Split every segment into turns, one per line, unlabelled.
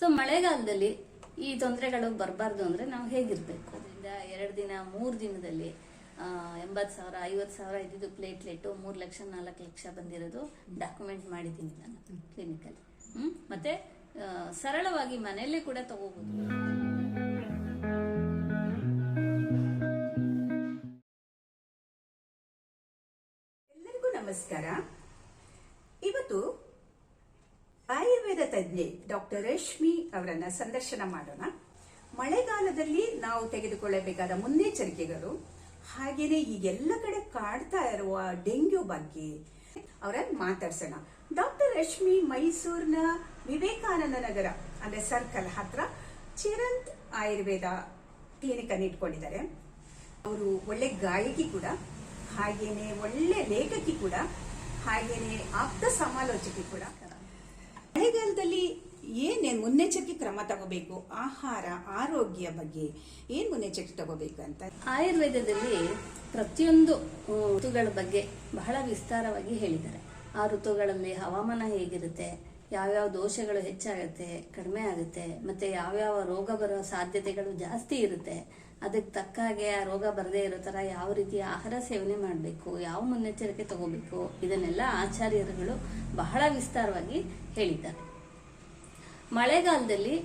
So ಮಳೆಗಾಲದಲ್ಲಿ ಈ ತೊಂದರೆಗಳು ಬರಬಾರ್ದು ಅಂದ್ರೆ ನಾವು ಹೇಗಿರಬೇಕು? ಅದರಿಂದ ಎರಡು ದಿನ, ಮೂರು ದಿನದಲ್ಲಿ ಎಂಬತ್ತು ಸಾವಿರ, ಐವತ್ತು ಸಾವಿರ ಇದ್ದಿದ್ದು ಪ್ಲೇಟ್ಲೆಟ್ಟು ಮೂರು ಲಕ್ಷ, ನಾಲ್ಕು ಲಕ್ಷ ಬಂದಿರೋದು ಡಾಕ್ಯುಮೆಂಟ್ ಮಾಡಿದ್ದೀನಿ ನಾನು ಕ್ಲಿನಿಕಲ್ಲಿ ಹ್ಞೂ ಮತ್ತೆ ಸರಳವಾಗಿ ಮನೆಯಲ್ಲೇ ಕೂಡ ತಗೋಬೋದು.
ಎಲ್ಲರಿಗೂ ನಮಸ್ಕಾರ ಇವತ್ತು ಆಯುರ್ವೇದ ತಜ್ಞೆ ಡಾಕ್ಟರ್ ರೇಷ್ಮಿ ಅವರನ್ನ ಸಂದರ್ಶನ ಮಾಡೋಣ. ಮಳೆಗಾಲದಲ್ಲಿ ನಾವು ತೆಗೆದುಕೊಳ್ಳಬೇಕಾದ ಮುನ್ನೆಚ್ಚರಿಕೆಗಳು, ಹಾಗೇನೆ ಈಗೆಲ್ಲ ಕಡೆ ಕಾಡ್ತಾ ಇರುವ ಡೆಂಗ್ಯೂ ಬಗ್ಗೆ ಅವರನ್ನ ಮಾತಾಡ್ಸೋಣ. ಡಾಕ್ಟರ್ ರಶ್ಮಿ ಮೈಸೂರಿನ ವಿವೇಕಾನಂದ ನಗರ, ಅಂದ್ರೆ ಸರ್ಕಲ್ ಹತ್ರ ಚಿರಂತ್ ಆಯುರ್ವೇದ ಕ್ಲಿನಿಕ್ ಅನ್ನು ಇಟ್ಕೊಂಡಿದ್ದಾರೆ. ಅವರು ಒಳ್ಳೆ ಗಾಯಕಿ ಕೂಡ, ಹಾಗೇನೆ ಒಳ್ಳೆ ಲೇಖಕಿ ಕೂಡ, ಹಾಗೇನೆ ಆಪ್ತ ಸಮಾಲೋಚಕಿ ಕೂಡ. ಮಳೆಗಾಲದಲ್ಲಿ ಏನೇನು ಮುನ್ನೆಚ್ಚರಿಕೆ ಕ್ರಮ ತಗೋಬೇಕು? ಆಹಾರ, ಆರೋಗ್ಯ ಬಗ್ಗೆ ಏನ್ ಮುನ್ನೆಚ್ಚರಿಕೆ ತಗೋಬೇಕು ಅಂತ?
ಆಯುರ್ವೇದದಲ್ಲಿ ಪ್ರತಿಯೊಂದು ಋತುಗಳ ಬಗ್ಗೆ ಬಹಳ ವಿಸ್ತಾರವಾಗಿ ಹೇಳಿದ್ದಾರೆ. ಆ ಋತುಗಳಲ್ಲಿ ಹವಾಮಾನ ಹೇಗಿರುತ್ತೆ, ಯಾವ್ಯಾವ ದೋಷಗಳು ಹೆಚ್ಚಾಗುತ್ತೆ, ಕಡಿಮೆ ಆಗುತ್ತೆ, ಮತ್ತೆ ಯಾವ್ಯಾವ ರೋಗ ಬರೋ ಸಾಧ್ಯತೆಗಳು ಜಾಸ್ತಿ ಇರುತ್ತೆ ಅದಕ್ಕೆ ತಕ್ಕ ಹಾಗೆ ಆ ರೋಗ ಬರದೇ ಇರೋ ಥರ ಯಾವ ರೀತಿ ಆಹಾರ ಸೇವನೆ ಮಾಡಬೇಕು, ಯಾವ ಮುನ್ನೆಚ್ಚರಿಕೆ ತಗೋಬೇಕು, ಇದನ್ನೆಲ್ಲ ಆಚಾರ್ಯರುಗಳು ಬಹಳ ವಿಸ್ತಾರವಾಗಿ ಹೇಳಿದ್ದಾರೆ. ಮಳೆಗಾಲದಲ್ಲಿ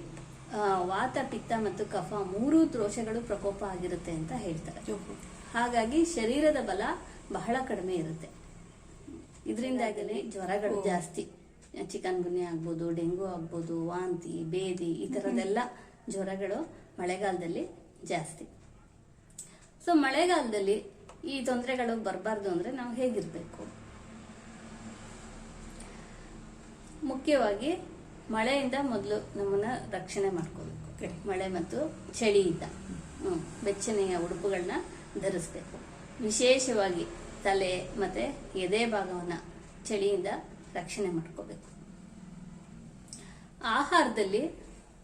ವಾತ, ಪಿತ್ತ ಮತ್ತು ಕಫ ಮೂರು ದೋಷಗಳು ಪ್ರಕೋಪ ಆಗಿರುತ್ತೆ ಅಂತ ಹೇಳ್ತಾರೆ. ಹಾಗಾಗಿ ಶರೀರದ ಬಲ ಬಹಳ ಕಡಿಮೆ ಇರುತ್ತೆ. ಇದರಿಂದಾಗಲೇ ಜ್ವರಗಳು ಜಾಸ್ತಿ. ಚಿಕನ್ ಗುನ್ಯ ಆಗ್ಬೋದು, ಡೆಂಗು ಆಗ್ಬೋದು, ವಾಂತಿ, ಬೇದಿ ಈ ಥರದೆಲ್ಲ ಜ್ವರಗಳು ಮಳೆಗಾಲದಲ್ಲಿ ಜಾಸ್ತಿ. ಸೊ ಮಳೆಗಾಲದಲ್ಲಿ ಈ ತೊಂದರೆಗಳು ಬರಬಾರ್ದು ಅಂದರೆ ನಾವು ಹೇಗಿರಬೇಕು? ಮುಖ್ಯವಾಗಿ ಮಳೆಯಿಂದ ಮೊದಲು ನಮ್ಮನ್ನು ರಕ್ಷಣೆ ಮಾಡ್ಕೋಬೇಕು. ಮಳೆ ಮತ್ತು ಚಳಿಯಿಂದ ಬೆಚ್ಚನೆಯ ಉಡುಪುಗಳನ್ನ ಧರಿಸ್ಬೇಕು. ವಿಶೇಷವಾಗಿ ತಲೆ ಮತ್ತು ಎದೆ ಭಾಗವನ್ನು ಚಳಿಯಿಂದ ರಕ್ಷಣೆ ಮಾಡ್ಕೋಬೇಕು. ಆಹಾರದಲ್ಲಿ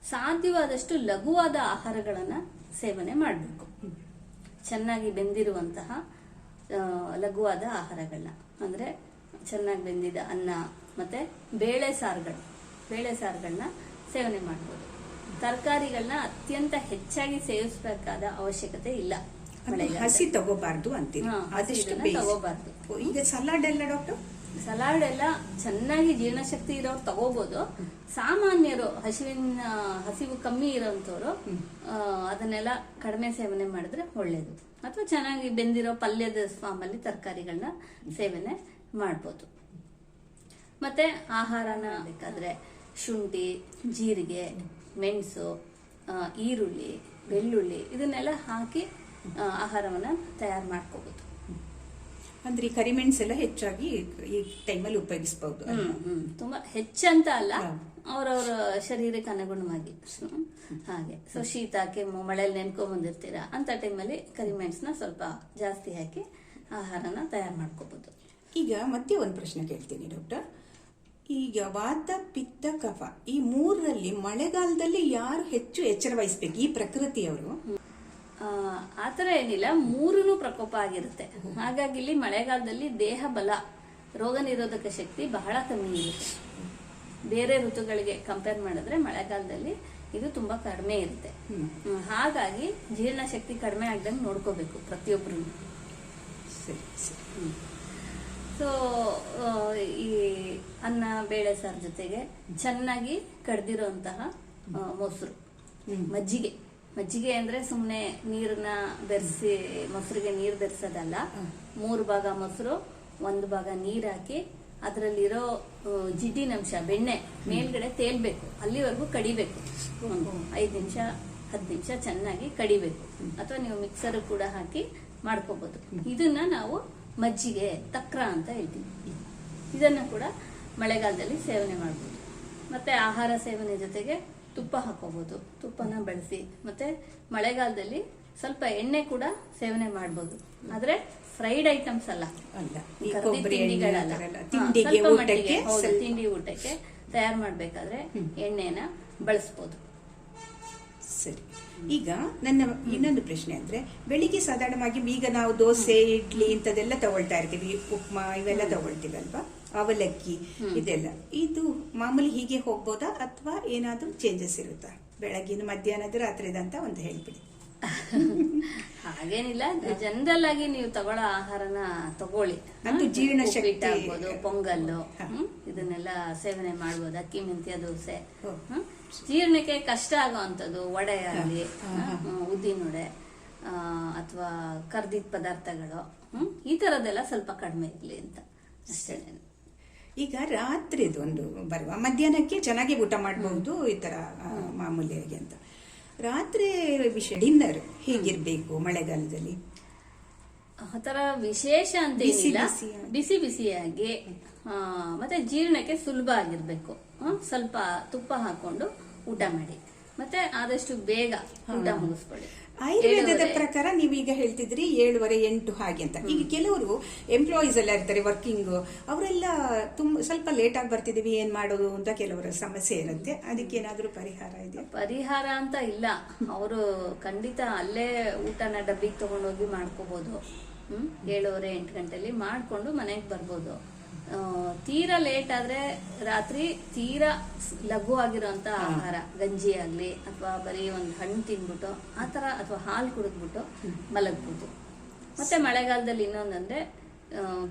ಸಾಧ್ಯವಾದಷ್ಟು ಲಘುವಾದ ಆಹಾರಗಳನ್ನ ಸೇವನೆ ಮಾಡಬೇಕು. ಚೆನ್ನಾಗಿ ಬೆಂದಿರುವಂತಹ ಲಘುವಾದ ಆಹಾರಗಳನ್ನ ಅಂದ್ರೆ ಚೆನ್ನಾಗಿ ಬೆಂದಿದ ಅನ್ನ ಮತ್ತೆ ಬೇಳೆ ಸಾರುಗಳು. ಬೇಳೆ ಸಾರುಗಳನ್ನ ಸೇವನೆ ಮಾಡ್ಬೋದು. ತರಕಾರಿಗಳನ್ನ ಅತ್ಯಂತ ಹೆಚ್ಚಾಗಿ ಸೇವಿಸಬೇಕಾದ ಅವಶ್ಯಕತೆ ಇಲ್ಲ
ಹಸಿ ತಗೋಬಾರ್ದು ಅಂತೀವಿ.
ತಗೋಬಾರ್ದು.
ಈಗ ಸಲಾಡ್ ಎಲ್ಲ ಡಾಕ್ಟರ್?
ಸಲಾಡ್ ಎಲ್ಲ ಚೆನ್ನಾಗಿ ಜೀರ್ಣಶಕ್ತಿ ಇರೋರು ತಗೋಬಹುದು ಸಾಮಾನ್ಯರು ಹಸಿವಿನ ಹಸಿವು ಕಮ್ಮಿ ಇರೋಂಥವ್ರು ಅದನ್ನೆಲ್ಲ ಕಡಿಮೆ ಸೇವನೆ ಮಾಡಿದ್ರೆ ಒಳ್ಳೇದು. ಅಥವಾ ಚೆನ್ನಾಗಿ ಬೆಂದಿರೋ ಪಲ್ಯದ ಫಾರ್ಮಲ್ಲಿ ತರಕಾರಿಗಳನ್ನ ಸೇವನೆ ಮಾಡ್ಬೋದು. ಮತ್ತೆ ಆಹಾರನ ಬೇಕಾದ್ರೆ ಶುಂಠಿ ಜೀರಿಗೆ ಮೆಣಸು ಈರುಳ್ಳಿ ಬೆಳ್ಳುಳ್ಳಿ ಇದನ್ನೆಲ್ಲ ಹಾಕಿ ಆಹಾರವನ್ನು ತಯಾರು ಮಾಡ್ಕೋಬಹುದು
ಅಂದ್ರೆ ಈ ಕರಿಮೆಣಸು ಎಲ್ಲ ಹೆಚ್ಚಾಗಿ ಈ ಟೈಮಲ್ಲಿ ಉಪಯೋಗಿಸಬಹುದು.
ತುಂಬಾ ಹೆಚ್ಚಂತ ಅಲ್ಲ
ಅವರವರ
ಅವ್ರವ್ರ ಶರೀರಕ್ಕೆ ಅನುಗುಣವಾಗಿ ಹಾಗೆ. ಸೊ ಶೀತ ಕೆಮ್ಮು ಮಳೆಯಲ್ಲಿ ನೆನ್ಕೊಂಡ್ ಬಂದಿರ್ತೀರಾ ಅಂತ ಟೈಮಲ್ಲಿ ಕರಿಮೆಣಸನ್ನ ಸ್ವಲ್ಪ ಜಾಸ್ತಿ ಹಾಕಿ ಆಹಾರನ ತಯಾರು ಮಾಡ್ಕೋಬಹುದು
ಈಗ ಮತ್ತೆ ಒಂದು ಪ್ರಶ್ನೆ ಕೇಳ್ತೀನಿ ಡಾಕ್ಟರ್ ಈಗ ವಾತ ಪಿತ್ತ ಕಫ ಈ ಮೂರರಲ್ಲಿ ಮಳೆಗಾಲದಲ್ಲಿ ಯಾರು ಹೆಚ್ಚು ಎಚ್ಚರ ವಹಿಸ್ಬೇಕು ಈ ಪ್ರಕೃತಿಯವರು?
ಆ ಥರ ಏನಿಲ್ಲ ಮೂರೂ ಪ್ರಕೋಪ ಆಗಿರುತ್ತೆ. ಹಾಗಾಗಿ ಇಲ್ಲಿ ಮಳೆಗಾಲದಲ್ಲಿ ದೇಹ ಬಲ ರೋಗ ನಿರೋಧಕ ಶಕ್ತಿ ಬಹಳ ಕಮ್ಮಿ ಇರುತ್ತೆ. ಬೇರೆ ಋತುಗಳಿಗೆ ಕಂಪೇರ್ ಮಾಡಿದ್ರೆ ಮಳೆಗಾಲದಲ್ಲಿ ಇದು ತುಂಬಾ ಕಡಿಮೆ ಇರುತ್ತೆ. ಹಾಗಾಗಿ ಜೀರ್ಣ ಜೀರ್ಣಶಕ್ತಿ ಕಡಿಮೆ ಆಗ್ದಂಗೆ ನೋಡ್ಕೋಬೇಕು ಪ್ರತಿಯೊಬ್ರು
ಸರಿ ಸರಿ.
ಸೊ ಈ ಅನ್ನ ಬೇಳೆ ಸಾರು ಜೊತೆಗೆ ಚೆನ್ನಾಗಿ ಕಡ್ದಿರೋಂತಹ ಮೊಸರು ಮಜ್ಜಿಗೆ. ಮಜ್ಜಿಗೆ ಅಂದ್ರೆ ಸುಮ್ಮನೆ ನೀರನ್ನ ಬೆರೆಸಿ ಮೊಸರಿಗೆ ನೀರು ಬೆರೆಸೋದಲ್ಲ. ಮೂರು ಭಾಗ ಮೊಸರು ಒಂದು ಭಾಗ ನೀರ್ ಹಾಕಿ ಅದರಲ್ಲಿರೋ ಜಿಡ್ಡಿನಂಶ ಬೆಣ್ಣೆ ಮೇಲ್ಗಡೆ ತೇಲ್ಬೇಕು. ಅಲ್ಲಿವರೆಗೂ ಕಡಿಬೇಕು. ಐದು ನಿಮಿಷ ಹತ್ತು ನಿಮಿಷ ಚೆನ್ನಾಗಿ ಕಡಿಬೇಕು. ಅಥವಾ ನೀವು ಮಿಕ್ಸರ್ ಕೂಡ ಹಾಕಿ ಮಾಡ್ಕೋಬಹುದು ಇದನ್ನ ನಾವು ಮಜ್ಜಿಗೆ ತಕ್ರ ಅಂತ ಹೇಳ್ತೀವಿ. ಇದನ್ನ ಕೂಡ ಮಳೆಗಾಲದಲ್ಲಿ ಸೇವನೆ ಮಾಡ್ಬೋದು. ಮತ್ತೆ ಆಹಾರ ಸೇವನೆ ಜೊತೆಗೆ ತುಪ್ಪ ಹಾಕೋಬಹುದು ತುಪ್ಪನ ಬಳಸಿ. ಮತ್ತೆ ಮಳೆಗಾಲದಲ್ಲಿ ಸ್ವಲ್ಪ ಎಣ್ಣೆ ಕೂಡ ಸೇವನೆ ಮಾಡ್ಬೋದು. ಆದ್ರೆ ಫ್ರೈಡ್ ಐಟಮ್ಸ್ ಅಲ್ಲ. ತಿಂಡಿ ಊಟಕ್ಕೆ ತಯಾರು ಮಾಡ್ಬೇಕಾದ್ರೆ ಎಣ್ಣೆನ ಬಳಸ್ಬೋದು.
ಸರಿ. ಈಗ ನನ್ನ ಇನ್ನೊಂದು ಪ್ರಶ್ನೆ ಅಂದ್ರೆ ಬೆಳಿಗ್ಗೆ ಸಾಧಾರಣವಾಗಿ ಈಗ ನಾವು ದೋಸೆ ಇಡ್ಲಿ ಇಂಥದೆಲ್ಲ ತಗೊಳ್ತಾ ಇರ್ತೀವಿ. ಉಪ್ಮಾ ಇವೆಲ್ಲ ತಗೊಳ್ತೀವಿ ಅಲ್ವಾ ಅವಲಕ್ಕಿ ಇದೆಲ್ಲ ಇದು ಮಾಮೂಲಿ ಹೀಗೆ ಹೋಗ್ಬೋದಾ ಅಥವಾ ಏನಾದ್ರೂ ಚೇಂಜಸ್ ಇರುತ್ತಾ ಬೆಳಗಿನ ಮಧ್ಯಾಹ್ನದ ರಾತ್ರಿದಂತ ಒಂದು ಹೇಳ್ಬಿಡಿ
ಹಾಗೇನಿಲ್ಲ ಜನರಲ್ ಆಗಿ ನೀವು ತಗೊಳ್ಳೋ ಆಹಾರನ ತಗೊಳ್ಳಿ
ಅದು ಜೀರ್ಣ
ಶಕ್ತಿ ಆಗ್ಬೋದು ಪೊಂಗಲ್ಲು ಹ್ಮ್? ಇದನ್ನೆಲ್ಲ ಸೇವನೆ ಮಾಡ್ಬೋದು ಅಕ್ಕಿ ಮೆಂತ್ಯ ದೋಸೆ? ಜೀರ್ಣಕ್ಕೆ ಕಷ್ಟ ಆಗುವಂಥದ್ದು ವಡೆ ಆಗಲಿ
ಹಾ, ಹಾ.
ಉದ್ದಿನ ವಡೆ ಅಥವಾ ಕರ್ದಿದ ಪದಾರ್ಥಗಳು ಹ್ಮ್? ಈ ತರದೆಲ್ಲ ಸ್ವಲ್ಪ ಕಡಿಮೆ ಇರ್ಲಿ ಅಂತ ಅಷ್ಟೇ
ಈಗ ರಾತ್ರಿದು ಒಂದು ಬರುವ. ಮಧ್ಯಾಹ್ನಕ್ಕೆ ಚೆನ್ನಾಗಿ ಊಟ ಮಾಡಬಹುದು ಈ ತರ ಮಾಮೂಲಿಯಾಗಿ ಅಂತ. ರಾತ್ರಿ ವಿಷಯ ಡಿನ್ನರ್ ಹೇಗಿರ್ಬೇಕು ಮಳೆಗಾಲದಲ್ಲಿ?
ಆ ವಿಶೇಷ ಅಂತ
ಬಿಸಿ
ಏನಿಲ್ಲ
ಬಿಸಿಯಾಗಿ.
ಬಿಸಿ ಬಿಸಿಯಾಗಿ ಆ, ಮತ್ತೆ ಜೀರ್ಣಕ್ಕೆ ಸುಲಭ ಆಗಿರ್ಬೇಕು. ಸ್ವಲ್ಪ ತುಪ್ಪ ಹಾಕೊಂಡು ಊಟ ಮಾಡಿ. ಮತ್ತೆ ಆದಷ್ಟು ಬೇಗ ಊಟ ಮುಗಿಸ್ಕೊಳ್ಳಿ.
ಆಯುರ್ವೇದದ
ಪ್ರಕಾರ
ಪ್ರಕಾರ ನೀವೀಗ ಹೇಳ್ತಿದ್ರಿ ಏಳುವರೆ ಎಂಟು ಹಾಗೆ ಅಂತ. ಈಗ ಕೆಲವರು ಎಂಪ್ಲಾಯೀಸ್ ಎಲ್ಲ ಇರ್ತಾರೆ ವರ್ಕಿಂಗ್ ಅವರೆಲ್ಲ ತುಂಬ ಸ್ವಲ್ಪ ಲೇಟ್ ಆಗಿ ಬರ್ತಿದೀವಿ ಏನ್ ಮಾಡೋದು ಅಂತ ಕೆಲವರ ಸಮಸ್ಯೆ ಇರುತ್ತೆ. ಅದಕ್ಕೆ ಏನಾದರೂ ಪರಿಹಾರ ಇದೆ
ಪರಿಹಾರ ಅಂತ ಇಲ್ಲ. ಅವರು ಖಂಡಿತ ಅಲ್ಲೇ ಊಟನ ಡಬ್ಬಿಗೆ ತಗೊಂಡೋಗಿ ಮಾಡ್ಕೋಬಹುದು ಹ್ಮ್? ಏಳುವರೆ ಎಂಟು ಗಂಟೆಲಿ ಮಾಡ್ಕೊಂಡು ಮನೆಗೆ ಬರ್ಬೋದು. ತೀರಾ ಲೇಟ್ ಆದ್ರೆ ರಾತ್ರಿ ತೀರಾ ಸ್- ಲಘು ಆಗಿರೋಂತ ಆಹಾರ ಗಂಜಿ ಆಗ್ಲಿ ಅಥವಾ ಬರೀ ಒಂದು ಹಣ್ಣು ತಿನ್ಬಿಟ್ಟು ಆತರ ತರ ಅಥವಾ ಹಾಲು ಕುಡಿದ್ಬಿಟ್ಟು ಮಲಗ್ಬೋದು. ಮತ್ತೆ ಮಳೆಗಾಲದಲ್ಲಿ ಇನ್ನೊಂದಂದ್ರೆ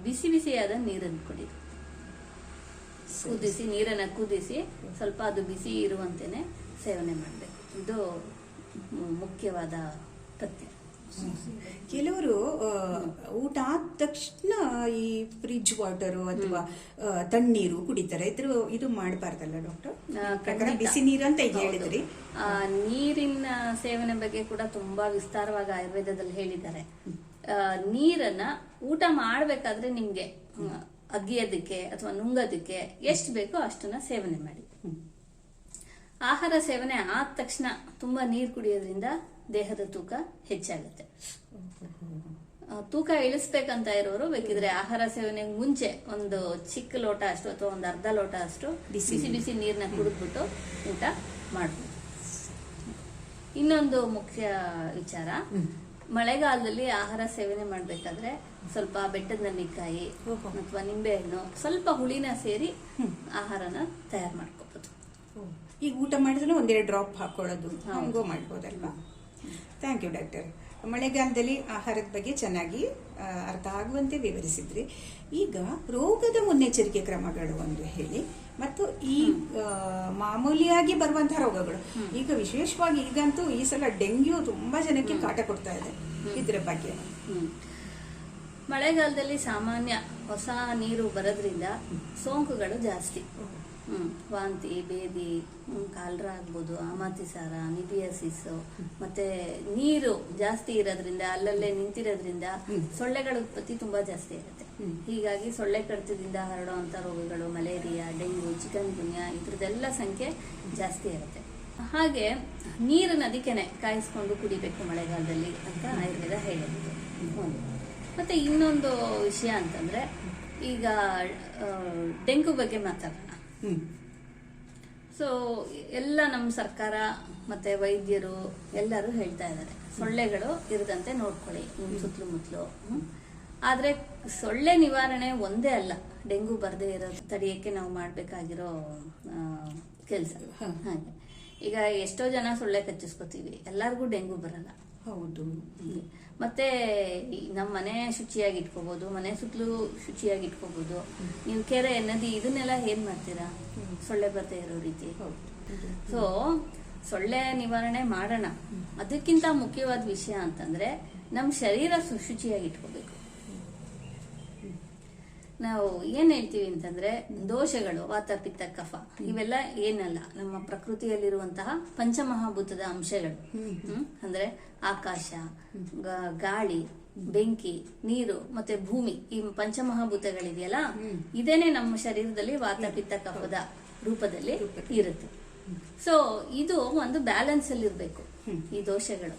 ಬಿಸಿ ಬಿಸಿಯಾದ ನೀರನ್ನು ಕುಡಿ ಕುದಿಸಿ ನೀರನ್ನ ಕುದಿಸಿ ಸ್ವಲ್ಪ ಅದು ಬಿಸಿ ಇರುವಂತೆನೆ ಸೇವನೆ ಮಾಡಬೇಕು. ಇದು ಮುಖ್ಯವಾದ ಪಥ್ಯ
ಕೆಲವರು ಊಟ ಆದ ತಕ್ಷಣ ಈ ಫ್ರಿಜ್ ವಾಟರು ಅಥವಾ ತಣ್ಣೀರು ಕುಡಿತಾರೆ. ಇದ್ರ ಇದು ಮಾಡಬಾರ್ದಲ್ಲ ಡಾಕ್ಟರ್ ಬಿಸಿ ನೀರು ಅಂತ ಈಗ ಹೇಳಿದ್ರಿ.
ಆ, ನೀರಿನ ಸೇವನೆ ಬಗ್ಗೆ ಕೂಡ ತುಂಬಾ ವಿಸ್ತಾರವಾಗಿ ಆಯುರ್ವೇದದಲ್ಲಿ ಹೇಳಿದ್ದಾರೆ. ನೀರನ್ನ ಊಟ ಮಾಡ್ಬೇಕಾದ್ರೆ ನಿಮ್ಗೆ ಅಗಿಯೋದಕ್ಕೆ ಅಥವಾ ನುಂಗೋದಕ್ಕೆ ಎಷ್ಟು ಬೇಕೋ ಅಷ್ಟನ್ನ ಸೇವನೆ ಮಾಡಿ. ಆಹಾರ ಸೇವನೆ ಆದ ತಕ್ಷಣ ತುಂಬಾ ನೀರು ಕುಡಿಯೋದ್ರಿಂದ ದೇಹದ ತೂಕ ಹೆಚ್ಚಾಗುತ್ತೆ. ತೂಕ ಇಳಿಸ್ಬೇಕಂತ ಇರೋರು ಬೇಕಿದ್ರೆ ಆಹಾರ ಸೇವನೆ ಮುಂಚೆ ಒಂದು ಚಿಕ್ಕ ಲೋಟ ಅಷ್ಟು ಅಥವಾ ಒಂದು ಅರ್ಧ ಲೋಟ ಅಷ್ಟು
ಬಿಸಿ
ಬಿಸಿ ಬಿಸಿ ನೀರನ್ನ ಕುಡಿದ್ಬಿಟ್ಟು ಊಟ ಮಾಡ್ಬೋದು. ಇನ್ನೊಂದು ಮುಖ್ಯ ವಿಚಾರ ಮಳೆಗಾಲದಲ್ಲಿ ಆಹಾರ ಸೇವನೆ ಮಾಡಬೇಕಾದ್ರೆ ಸ್ವಲ್ಪ ಬೆಟ್ಟದ ನೆಲ್ಲಿಕಾಯಿ
ಅಥವಾ
ಅಥವಾ ನಿಂಬೆಹಣ್ಣು ಸ್ವಲ್ಪ ಹುಳಿನ ಸೇರಿ ಆಹಾರನ ತಯಾರು ಮಾಡ್ಕೋಬಹುದು
ಈಗ ಊಟ ಮಾಡಿದ್ರೆ ಒಂದೆರಡು ಡ್ರಾಪ್ ಹಾಕೊಳ್ಳೋದು. ಮಾಡ್ಬೋದಲ್ವಾ? ಥ್ಯಾಂಕ್ ಯು ಡಾಕ್ಟರ್ ಮಳೆಗಾಲದಲ್ಲಿ ಆಹಾರದ ಬಗ್ಗೆ ಚೆನ್ನಾಗಿ ಅರ್ಥ ಆಗುವಂತೆ ವಿವರಿಸಿದ್ರಿ. ಈಗ ರೋಗದ ಮುನ್ನೆಚ್ಚರಿಕೆ ಕ್ರಮಗಳು ಒಂದು ಹೇಳಿ. ಮತ್ತು ಈ ಮಾಮೂಲಿಯಾಗಿ ಬರುವಂತಹ ರೋಗಗಳು. ಈಗ ವಿಶೇಷವಾಗಿ ಈಗಂತೂ ಈ ಸಲ ಡೆಂಗ್ಯೂ ತುಂಬಾ ಜನಕ್ಕೆ ಕಾಟ ಕೊಡ್ತಾ ಇದೆ. ಇದ್ರ ಬಗ್ಗೆ.
ಮಳೆಗಾಲದಲ್ಲಿ ಸಾಮಾನ್ಯ ಹೊಸ ನೀರು ಬರೋದ್ರಿಂದ ಸೋಂಕುಗಳು ಜಾಸ್ತಿ. ವಾಂತಿ ಬೇದಿ ಕಾಲ್ರ ಆಗ್ಬೋದು ಆಮಾತಿಸಾರ ನಿಬಿಯಸಿಸ್ ಮತ್ತೆ ನೀರು ಜಾಸ್ತಿ ಇರೋದ್ರಿಂದ ಅಲ್ಲಲ್ಲೇ ನಿಂತಿರೋದ್ರಿಂದ ಸೊಳ್ಳೆಗಳ ಉತ್ಪತ್ತಿ ತುಂಬಾ ಜಾಸ್ತಿ ಇರುತ್ತೆ ಹೀಗಾಗಿ ಸೊಳ್ಳೆ ಕಡಿತದಿಂದ ಹರಡುವಂತ ರೋಗಗಳು ಮಲೇರಿಯಾ ಡೆಂಗು ಚಿಕನ್ ಗುನ್ಯಾ ಇದ್ರದ್ದೆಲ್ಲ ಸಂಖ್ಯೆ ಜಾಸ್ತಿ ಇರುತ್ತೆ ಹಾಗೆ ನೀರು ನದಿಕೆನೆ ಕಾಯಿಸ್ಕೊಂಡು ಕುಡಿಬೇಕು ಮಳೆಗಾಲದಲ್ಲಿ ಅಂತ ಆಯುರ್ವೇದ ಹೇಳಿದ್ರು ಒಂದು. ಮತ್ತೆ ಇನ್ನೊಂದು ವಿಷಯ ಅಂತಂದ್ರೆ ಈಗ ಡೆಂಗು ಬಗ್ಗೆ ಮಾತಾಡೋಣ. ಸೊ ಎಲ್ಲ ನಮ್ಮ ಸರ್ಕಾರ ಮತ್ತೆ ವೈದ್ಯರು ಎಲ್ಲರೂ ಹೇಳ್ತಾ ಇದ್ದಾರೆ. ಸೊಳ್ಳೆಗಳು ಇರದಂತೆ ನೋಡ್ಕೊಳ್ಳಿ ನಿಮ್ಮ ಸುತ್ತಲೂ ಮುತ್ತಲು ಆದ್ರೆ ಸೊಳ್ಳೆ ನಿವಾರಣೆ ಒಂದೇ ಅಲ್ಲ. ಡೆಂಗು ಬರದೇ ಇರೋ ತಡೆಯಕ್ಕೆ ನಾವು ಮಾಡಬೇಕಾಗಿರೋ ಕೆಲಸ. ಹಾಗೆ. ಈಗ ಎಷ್ಟೋ ಜನ ಸೊಳ್ಳೆ ಕಚ್ಚಿಸ್ಕೊತೀವಿ. ಎಲ್ಲರಿಗೂ ಡೆಂಗು ಬರಲ್ಲ.
ಹೌದು.
ಮತ್ತೆ ನಮ್ಮ ಮನೆ ಶುಚಿಯಾಗಿ ಇಟ್ಕೋಬಹುದು ಮನೆ ಸುತ್ತಲೂ ಶುಚಿಯಾಗಿ ಇಟ್ಕೋಬಹುದು ನೀವು ಕೆರೆ ನದಿ ಇದನ್ನೆಲ್ಲ ಏನ್ ಮಾಡ್ತೀರಾ? ಸೊಳ್ಳೆ ಬರ್ತಾ ಇರೋ ರೀತಿ. ಸೊ ಸೊಳ್ಳೆ ನಿವಾರಣೆ ಮಾಡೋಣ. ಅದಕ್ಕಿಂತ ಮುಖ್ಯವಾದ ವಿಷಯ ಅಂತಂದ್ರೆ ನಮ್ಮ ಶರೀರ ಶುಚಿಯಾಗಿ ಇಟ್ಕೋಬೇಕು ನಾವು ಏನ್ ಹೇಳ್ತೀವಿ ಅಂತಂದ್ರೆ ದೋಷಗಳು ವಾತ ಪಿತ್ತ ಕಫ ಇವೆಲ್ಲ ಏನಲ್ಲ ನಮ್ಮ ಪ್ರಕೃತಿಯಲ್ಲಿರುವಂತಹ ಪಂಚಮಹಾಭೂತದ ಅಂಶಗಳು. ಹ್ಮ್? ಅಂದ್ರೆ ಆಕಾಶ ಗಾಳಿ ಬೆಂಕಿ ನೀರು ಮತ್ತೆ ಭೂಮಿ ಈ ಪಂಚಮಹಾಭೂತಗಳಿದೆಯಲ್ಲ ಇದೇನೆ ನಮ್ಮ ಶರೀರದಲ್ಲಿ ವಾತ ಪಿತ್ತ ಕಫದ ರೂಪದಲ್ಲಿ ಇರುತ್ತೆ. ಸೊ ಇದು ಒಂದು ಬ್ಯಾಲೆನ್ಸ್ ಅಲ್ಲಿ ಇರ್ಬೇಕು ಈ ದೋಷಗಳು.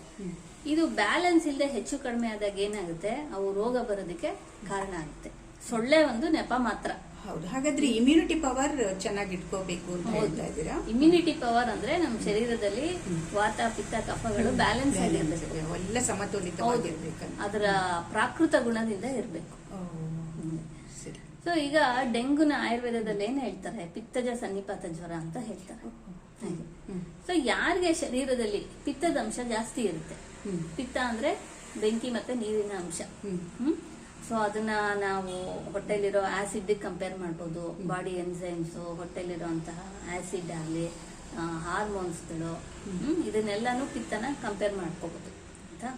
ಇದು ಬ್ಯಾಲೆನ್ಸ್ ಇಲ್ಲದೆ ಹೆಚ್ಚು ಕಡಿಮೆ ಆದಾಗ ಏನಾಗುತ್ತೆ? ಅವು ರೋಗ ಬರೋದಕ್ಕೆ ಕಾರಣ ಆಗುತ್ತೆ. ಸೊಳ್ಳೆ ಒಂದು ನೆಪ ಮಾತ್ರ.
ಹೌದು ಹಾಗಾದ್ರೆ ಇಮ್ಯುನಿಟಿ ಪವರ್ ಚೆನ್ನಾಗಿ ಇಟ್ಕೋಬೇಕು ಅಂತ ಹೇಳ್ತಾ ಇದ್ದೀರಾ?
ಇಮ್ಯುನಿಟಿ ಪವರ್ ಅಂದ್ರೆ ನಮ್ಮ ಶರೀರದಲ್ಲಿ ವಾತ ಪಿತ್ತ ಕಫಗಳು ಬ್ಯಾಲೆನ್ಸ್ ಆಗಿರ್ಬೇಕು
ಎಲ್ಲ ಸಮತೋಲಿತವಾಗಿರ್ಬೇಕಂತ
ಅದರ ಪ್ರಾಕೃತ ಗುಣದಿಂದ ಇರಬೇಕು. ಸೊ ಈಗ ಡೆಂಗುನ ಆಯುರ್ವೇದದಲ್ಲಿ ಏನ್ ಹೇಳ್ತಾರೆ? ಪಿತ್ತಜ ಸನ್ನಿಪಾತ ಜ್ವರ ಅಂತ ಹೇಳ್ತಾರೆ. ಸೊ ಯಾರಿಗೆ ಶರೀರದಲ್ಲಿ ಪಿತ್ತದ ಅಂಶ ಜಾಸ್ತಿ ಇರುತ್ತೆ? ಪಿತ್ತ ಅಂದ್ರೆ ಬೆಂಕಿ ಮತ್ತೆ ನೀರಿನ ಅಂಶ. ಹ್ಮ್. ಸೊ ಅದನ್ನ ನಾವು ಹೊಟ್ಟೆಲಿರೋ ಆಸಿಡ್ ಕಂಪೇರ್ ಮಾಡ್ಬೋದು. ಬಾಡಿ ಎನ್ಸೈಮ್ಸ್ ಹೊಟ್ಟೆಲಿರೋಂತಹ ಆಸಿಡ್ ಆಗಲಿ ಹಾರ್ಮೋನ್ಸ್ಗಳು ಇದನ್ನೆಲ್ಲಾನು ಪಿತ್ತನ ಕಂಪೇರ್ ಮಾಡ್ಕೋಬಹುದು ಆಯ್ತಾ?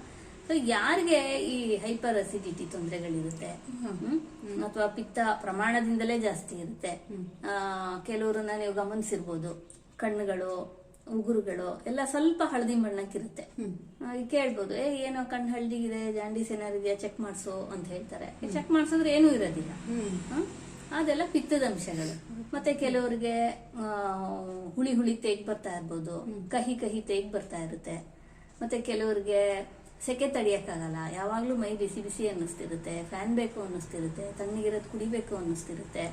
ಸೊ ಯಾರಿಗೆ ಈ ಹೈಪರ್ ಅಸಿಡಿಟಿ ತೊಂದರೆಗಳಿರುತ್ತೆ? ಅಥವಾ ಪಿತ್ತ ಪ್ರಮಾಣದಿಂದಲೇ ಜಾಸ್ತಿ ಇರುತ್ತೆ? ಕೆಲವರನ್ನ ಕೆಲವ್ರನ್ನ ನೀವು ಗಮನಿಸಿರ್ಬೋದು. ಕಣ್ಣುಗಳು ಉಗುರುಗಳು ಎಲ್ಲ ಸ್ವಲ್ಪ ಹಳದಿ ಈಗ ಕೇಳ್ಬೋದು ಏ ಏನೋ ಕಣ್ಣು ಹಳದಿಗಿದೆ ಜಾಂಡೀಸ್ ಏನಾರು ಇದೆಯಾ ಚೆಕ್ ಮಾಡಿಸು ಅಂತ ಹೇಳ್ತಾರೆ. ಚೆಕ್ ಮಾಡಿಸಿದ್ರೆ ಏನೂ ಇರೋದಿಲ್ಲ? ಅದೆಲ್ಲ ಪಿತ್ತದ ಅಂಶಗಳು. ಮತ್ತೆ ಕೆಲವರಿಗೆ ಹುಳಿ ಹುಳಿ ತೇಗ್ ಬರ್ತಾ ಇರ್ಬೋದು ಕಹಿ ಕಹಿ ತೇಗ್ ಬರ್ತಾ ಇರುತ್ತೆ. ಮತ್ತೆ ಕೆಲವರಿಗೆ ಸೆಕೆ ತಡಿಯಕ್ಕಾಗಲ್ಲ. ಯಾವಾಗ್ಲೂ ಮೈ ಬಿಸಿ ಬಿಸಿ ಅನ್ನಿಸ್ತಿರುತ್ತೆ ಫ್ಯಾನ್ ಬೇಕು ಅನ್ನಿಸ್ತಿರುತ್ತೆ ತಣ್ಣಗಿರೋದು ಕುಡಿಬೇಕು ಅನ್ನಿಸ್ತಿರುತ್ತೆ.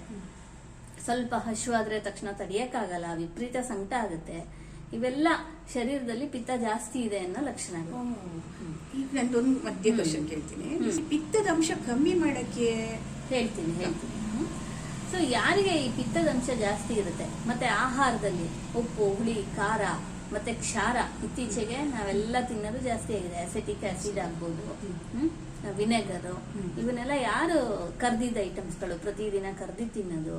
ಸ್ವಲ್ಪ ಹಶು ಆದ್ರೆ ತಕ್ಷಣ ತಡಿಯಕ್ಕಾಗಲ್ಲ ವಿಪರೀತ ಸಂಕಟ ಆಗುತ್ತೆ. ಇವೆಲ್ಲ ಶರೀರದಲ್ಲಿ ಪಿತ್ತ ಜಾಸ್ತಿ ಇದೆ ಅನ್ನೋ ಲಕ್ಷಣಗಳು
ಈಗ ನಂದೊಂದು ಮಧ್ಯ ಕ್ವಶನ್ ಕೇಳ್ತೀನಿ. ಪಿತ್ತದ ಅಂಶ ಕಮ್ಮಿ ಮಾಡಕ್ಕೆ
ಹೇಳ್ತೀನಿ ಹೇಳ್ತೀನಿ. ಸೊ ಯಾರಿಗೆ ಈ ಪಿತ್ತದ ಅಂಶ ಜಾಸ್ತಿ ಇರುತ್ತೆ? ಮತ್ತೆ ಆಹಾರದಲ್ಲಿ ಉಪ್ಪು ಹುಳಿ ಖಾರ ಮತ್ತೆ ಕ್ಷಾರ. ಇತ್ತೀಚೆಗೆ ನಾವೆಲ್ಲ ತಿನ್ನೋದು ಜಾಸ್ತಿ ಆಗಿದೆ. ಅಸೆಟಿಕ್ ಆಸಿಡ್ ಆಗ್ಬೋದು ವಿನೆಗರ್ ಇವನ್ನೆಲ್ಲ ಯಾರು ಕರ್ದಿದ್ದ ಐಟಮ್ಸ್ಗಳು ಪ್ರತಿದಿನ ಕರ್ದಿ ತಿನ್ನೋದು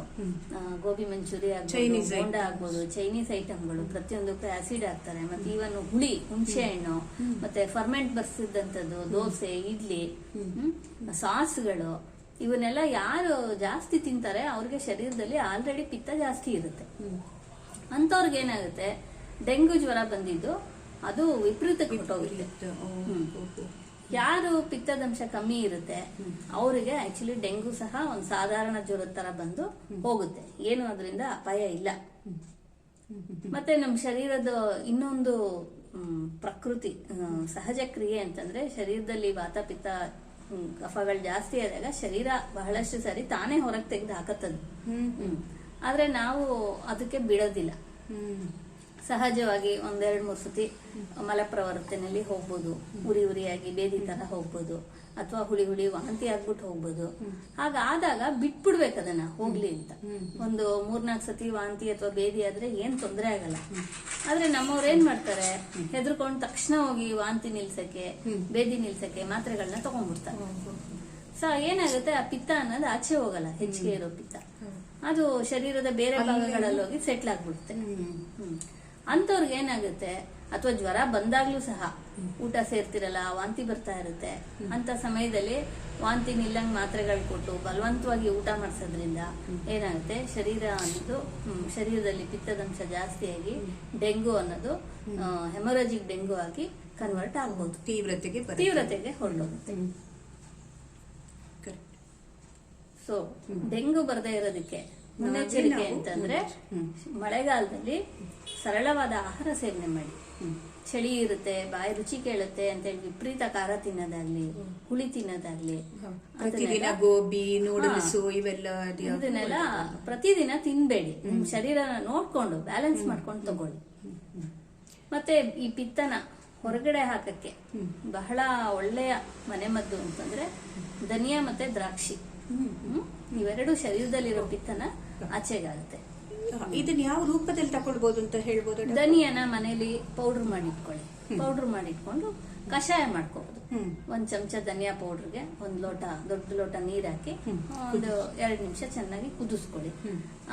ಗೋಬಿ ಮಂಚೂರಿ ಆಗ್ಬೋದು ಬೋಂಡ ಆಗ್ಬೋದು ಚೈನೀಸ್ ಐಟಮ್ಗಳು ಪ್ರತಿಯೊಂದಕ್ಕೂ ಆಸಿಡ್ ಹಾಕ್ತಾರೆ. ಮತ್ತೆ ಇವನ್ ಹುಳಿ ಹುಣಸೆ ಹಣ್ಣು ಮತ್ತೆ ಫರ್ಮೆಂಟ್ ಬರ್ಸಿದಂತದ್ದು ದೋಸೆ ಇಡ್ಲಿ ಹ್ಮ್, ಸಾಸ್ಗಳು ಇವನ್ನೆಲ್ಲ ಯಾರು ಜಾಸ್ತಿ ತಿಂತಾರೆ ಅವ್ರಿಗೆ ಶರೀರದಲ್ಲಿ ಆಲ್ರೆಡಿ ಪಿತ್ತ ಜಾಸ್ತಿ ಇರುತ್ತೆ. ಅಂತವ್ರಿಗೆ ಏನಾಗುತ್ತೆ? ಡೆಂಗು ಜ್ವರ ಬಂದಿದ್ದು ಅದು ವಿಪರೀತಕ್ಕೆ ಹೊಟ್ಟೋಗುತ್ತೆ ಯಾರು ಪಿತ್ತದಂಶ ಕಮ್ಮಿ ಇರುತ್ತೆ ಅವರಿಗೆ ಆಕ್ಚುಲಿ ಡೆಂಗು ಸಹ ಒಂದು ಸಾಧಾರಣ ಜ್ವರದ ತರ ಬಂದು ಹೋಗುತ್ತೆ. ಏನು ಅದರಿಂದ ಅಪಾಯ ಇಲ್ಲ. ಮತ್ತೆ ನಮ್ಮ ಶರೀರದ ಇನ್ನೊಂದು ಪ್ರಕೃತಿ ಸಹಜ ಕ್ರಿಯೆ ಅಂತಂದ್ರೆ ಶರೀರದಲ್ಲಿ ವಾತ ಪಿತ್ತ ಕಫಗಳು ಜಾಸ್ತಿ ಆದಾಗ ಶರೀರ ಬಹಳಷ್ಟು ಸರಿ ತಾನೇ ಹೊರಗೆ ತೆಗೆದು ಹಾಕತ್ತದು ಹ್ಮ್. ಆದ್ರೆ ನಾವು ಅದಕ್ಕೆ ಬಿಡೋದಿಲ್ಲ. ಸಹಜವಾಗಿ ಒಂದೆರಡು ಮೂರು ಸತಿ ಮಲಪ್ರವರ್ತನೆಯಲ್ಲಿ ಹೋಗ್ಬೋದು. ಉರಿ ಉರಿಯಾಗಿ ಬೇದಿ ತರ ಹೋಗ್ಬೋದು. ಅಥವಾ ಹುಳಿ ಹುಳಿ ವಾಂತಿ ಆಗ್ಬಿಟ್ಟು ಹೋಗ್ಬೋದು. ಹಾಗಾದಾಗ ಬಿಟ್ಬಿಡ್ಬೇಕು ಅದನ್ನ ಹೋಗ್ಲಿ ಅಂತ. ಒಂದು ಮೂರ್ನಾಲ್ಕು ಸತಿ ವಾಂತಿ ಅಥವಾ ಬೇದಿ ಆದ್ರೆ ಏನ್ ತೊಂದರೆ ಆಗಲ್ಲ. ಆದ್ರೆ ನಮ್ಮವ್ರು ಏನ್ ಮಾಡ್ತಾರೆ? ಹೆದರ್ಕೊಂಡ್ ತಕ್ಷಣ ಹೋಗಿ ವಾಂತಿ ನಿಲ್ಸಕ್ಕೆ ಬೇದಿ ನಿಲ್ಸಕ್ಕೆ ಮಾತ್ರೆಗಳನ್ನ ತಗೊಂಡ್ಬಿಡ್ತಾರೆ. ಸೊ ಏನಾಗುತ್ತೆ? ಆ ಪಿತ್ತ ಅನ್ನೋದು ಆಚೆ ಹೋಗಲ್ಲ. ಹೆಚ್ಚಿಗೆ ಇರೋ ಪಿತ್ತ. ಅದು ಶರೀರದ ಬೇರೆ ಭಾಗಗಳಲ್ಲಿ ಹೋಗಿ ಸೆಟ್ಲ್ ಆಗ್ಬಿಡುತ್ತೆ. ಅಂಥವ್ರಿಗೆ ಏನಾಗುತ್ತೆ? ಅಥವಾ ಜ್ವರ ಬಂದಾಗ್ಲೂ ಸಹ ಊಟ ಸೇರ್ತಿರಲ್ಲ ವಾಂತಿ ಬರ್ತಾ ಇರುತ್ತೆ. ಅಂತ ಸಮಯದಲ್ಲಿ ವಾಂತಿ ನಿಲ್ಲಂಗ್ ಮಾತ್ರೆಗಳು ಕೊಟ್ಟು ಬಲವಂತವಾಗಿ ಊಟ ಮಾಡಿಸೋದ್ರಿಂದ ಏನಾಗುತ್ತೆ? ಶರೀರ ಅನ್ನೋದು ಶರೀರದಲ್ಲಿ ಪಿತ್ತದಂಶ ಜಾಸ್ತಿಯಾಗಿ ಡೆಂಗು ಅನ್ನೋದು ಹೆಮರಜಿಕ್ ಡೆಂಗು ಆಗಿ ಕನ್ವರ್ಟ್ ಆಗ್ಬೋದು.
ತೀವ್ರತೆಗೆ.
ತೀವ್ರತೆಗೆ ಹೊರಡೋಗುತ್ತೆ. ಸೊ ಡೆಂಗು ಬರದೇ ಇರೋದಕ್ಕೆ ಮುನ್ನೆಚ್ಚರಿಕೆ ಅಂತಂದ್ರೆ ಮಳೆಗಾಲದಲ್ಲಿ ಸರಳವಾದ ಆಹಾರ ಸೇವನೆ ಮಾಡಿ. ಚಳಿ ಇರುತ್ತೆ ಬಾಯಿ ರುಚಿ ಕೇಳುತ್ತೆ ಅಂತೇಳಿ ವಿಪರೀತ ಖಾರ ತಿನ್ನೋದಾಗ್ಲಿ ಹುಳಿ ತಿನ್ನೋದಾಗ್ಲಿ
ಪ್ರತಿದಿನ ಗೋಬಿ ನೂಡಲ್ಸ್ ಇವೆಲ್ಲ
ಇದನ್ನೆಲ್ಲ ಪ್ರತಿದಿನ ತಿನ್ಬೇಡಿ. ನಿಮ್ ಶರೀರನ ನೋಡ್ಕೊಂಡು ಬ್ಯಾಲೆನ್ಸ್ ಮಾಡ್ಕೊಂಡು ತಗೊಳ್ಳಿ. ಮತ್ತೆ ಈ ಪಿತ್ತನ ಹೊರಗಡೆ ಹಾಕಕ್ಕೆ ಬಹಳ ಒಳ್ಳೆಯ ಮನೆಮದ್ದು ಅಂತಂದ್ರೆ ಧನಿಯಾ ಮತ್ತೆ ದ್ರಾಕ್ಷಿ. ಹ್ಮ್? ಇವೆರಡು ಶರೀರದಲ್ಲಿರೋ ಪಿತ್ತನ ಆಚೆಗಾಗುತ್ತೆ.
ಇದನ್ನ ಯಾವ ರೂಪದಲ್ಲಿ ತಕೊಳ್ಬಹುದು ಅಂತ ಹೇಳ್ಬೋದು
ಧನಿಯನ ಮನೇಲಿ ಪೌಡರ್ ಮಾಡಿಟ್ಕೊಳ್ಳಿ. ಪೌಡರ್ ಮಾಡಿಟ್ಕೊಂಡು ಕಷಾಯ ಮಾಡ್ಕೋಬಹುದು. ಒಂದ್ ಚಮಚ ಧನಿಯಾ ಪೌಡರ್ಗೆ ಒಂದ್ ಲೋಟ ದೊಡ್ಡ ಲೋಟ ನೀರ್ ಹಾಕಿ ಒಂದು ಎರಡ್ ನಿಮಿಷ ಚೆನ್ನಾಗಿ ಕುದಿಸ್ಕೊಳ್ಳಿ.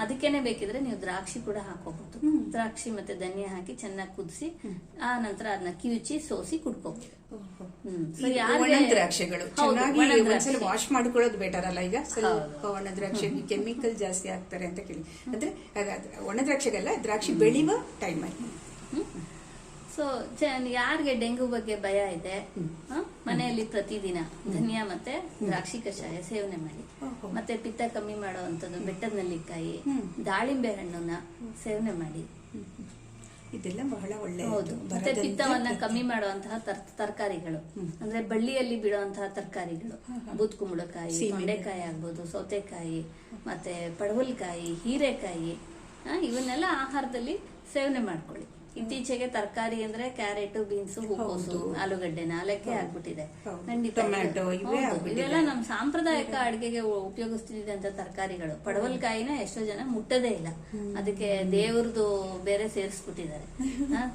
ಅದಕ್ಕೇನೆ ಬೇಕಿದ್ರೆ ನೀವು ದ್ರಾಕ್ಷಿ ಕೂಡ ಹಾಕೋಬಹುದು ದ್ರಾಕ್ಷಿ ಮತ್ತೆ ಧನಿಯಾ ಹಾಕಿ ಚೆನ್ನಾಗಿ ಕುದಿಸಿ ಆ ನಂತರ ಅದನ್ನ ಕಿವುಚಿ ಸೋಸಿ ಕುಡ್ಕೋಬಹುದು
ದ್ರಾಕ್ಷಿಗಳು. ಚೆನ್ನಾಗಿ ಒಂದ್ಸಲ ವಾಶ್ ಮಾಡ್ಕೊಳ್ಳೋದು ಬೆಟರ್ ಅಲ್ಲ ಈಗ? ಸ್ವಲ್ಪ ಒಣ ದ್ರಾಕ್ಷಿ ಕೆಮಿಕಲ್ ಜಾಸ್ತಿ ಆಗ್ತಾರೆ ಅಂತ ಕೇಳಿ. ಅಂದ್ರೆ ಒಣ ದ್ರಾಕ್ಷಿಗಲ್ಲ ದ್ರಾಕ್ಷಿ ಬೆಳೆಯುವ ಟೈಮ್ ಅಲ್ಲಿ.
ಸೊ ಯಾರಿಗೆ ಡೆಂಗು ಬಗ್ಗೆ ಭಯ ಇದೆ? ಮನೆಯಲ್ಲಿ ಪ್ರತಿದಿನ ಧನಿಯಾ ಮತ್ತೆ ದ್ರಾಕ್ಷಿ ಕಷಾಯ ಸೇವನೆ ಮಾಡಿ. ಮತ್ತೆ ಪಿತ್ತ ಕಮ್ಮಿ ಮಾಡುವಂತದ್ದು ಬೆಟ್ಟದ ನೆಲ್ಲಿಕಾಯಿ ದಾಳಿಂಬೆ ಹಣ್ಣನ್ನ ಸೇವನೆ ಮಾಡಿ.
ಇದೆಲ್ಲ ಬಹಳ ಒಳ್ಳೆ
ಹೌದು. ಮತ್ತೆ ಪಿತ್ತವನ್ನ ಕಮ್ಮಿ ಮಾಡುವಂತಹ ತರಕಾರಿಗಳು. ಅಂದ್ರೆ ಬಳ್ಳಿಯಲ್ಲಿ ಬಿಡುವಂತಹ ತರಕಾರಿಗಳು. ಬೂತ್ ಕುಂಬಳಕಾಯಿ
ಬೆಂಡೆಕಾಯಿ
ತೊಂಡೆಕಾಯಿ ಆಗ್ಬೋದು ಸೌತೆಕಾಯಿ ಮತ್ತೆ ಪಡವಲ್ಕಾಯಿ ಹೀರೆಕಾಯಿ ಇವನ್ನೆಲ್ಲ ಆಹಾರದಲ್ಲಿ ಸೇವನೆ ಮಾಡ್ಕೊಳ್ಳಿ. ಇತ್ತೀಚೆಗೆ ತರಕಾರಿ ಅಂದ್ರೆ ಕ್ಯಾರೆಟ್ ಬೀನ್ಸ್ ಹೂಕೋಸು ಆಲೂಗಡ್ಡೆ ನಾಲ್ಕೇ ಆಗ್ಬಿಟ್ಟಿದೆ. ಖಂಡಿತ. ಇವೆಲ್ಲ ನಮ್ ಸಾಂಪ್ರದಾಯಿಕ ಅಡಿಗೆಗೆ ಉಪಯೋಗಿಸ್ತಿದ್ದಂತ ತರಕಾರಿಗಳು. ಪಡವಲ್ಕಾಯಿನ ಎಷ್ಟೋ ಜನ ಮುಟ್ಟದೇ ಇಲ್ಲ. ಅದಕ್ಕೆ ದೇವ್ರದ್ದು ಬೇರೆ ಸೇರಿಸ್ಬಿಟ್ಟಿದ್ದಾರೆ.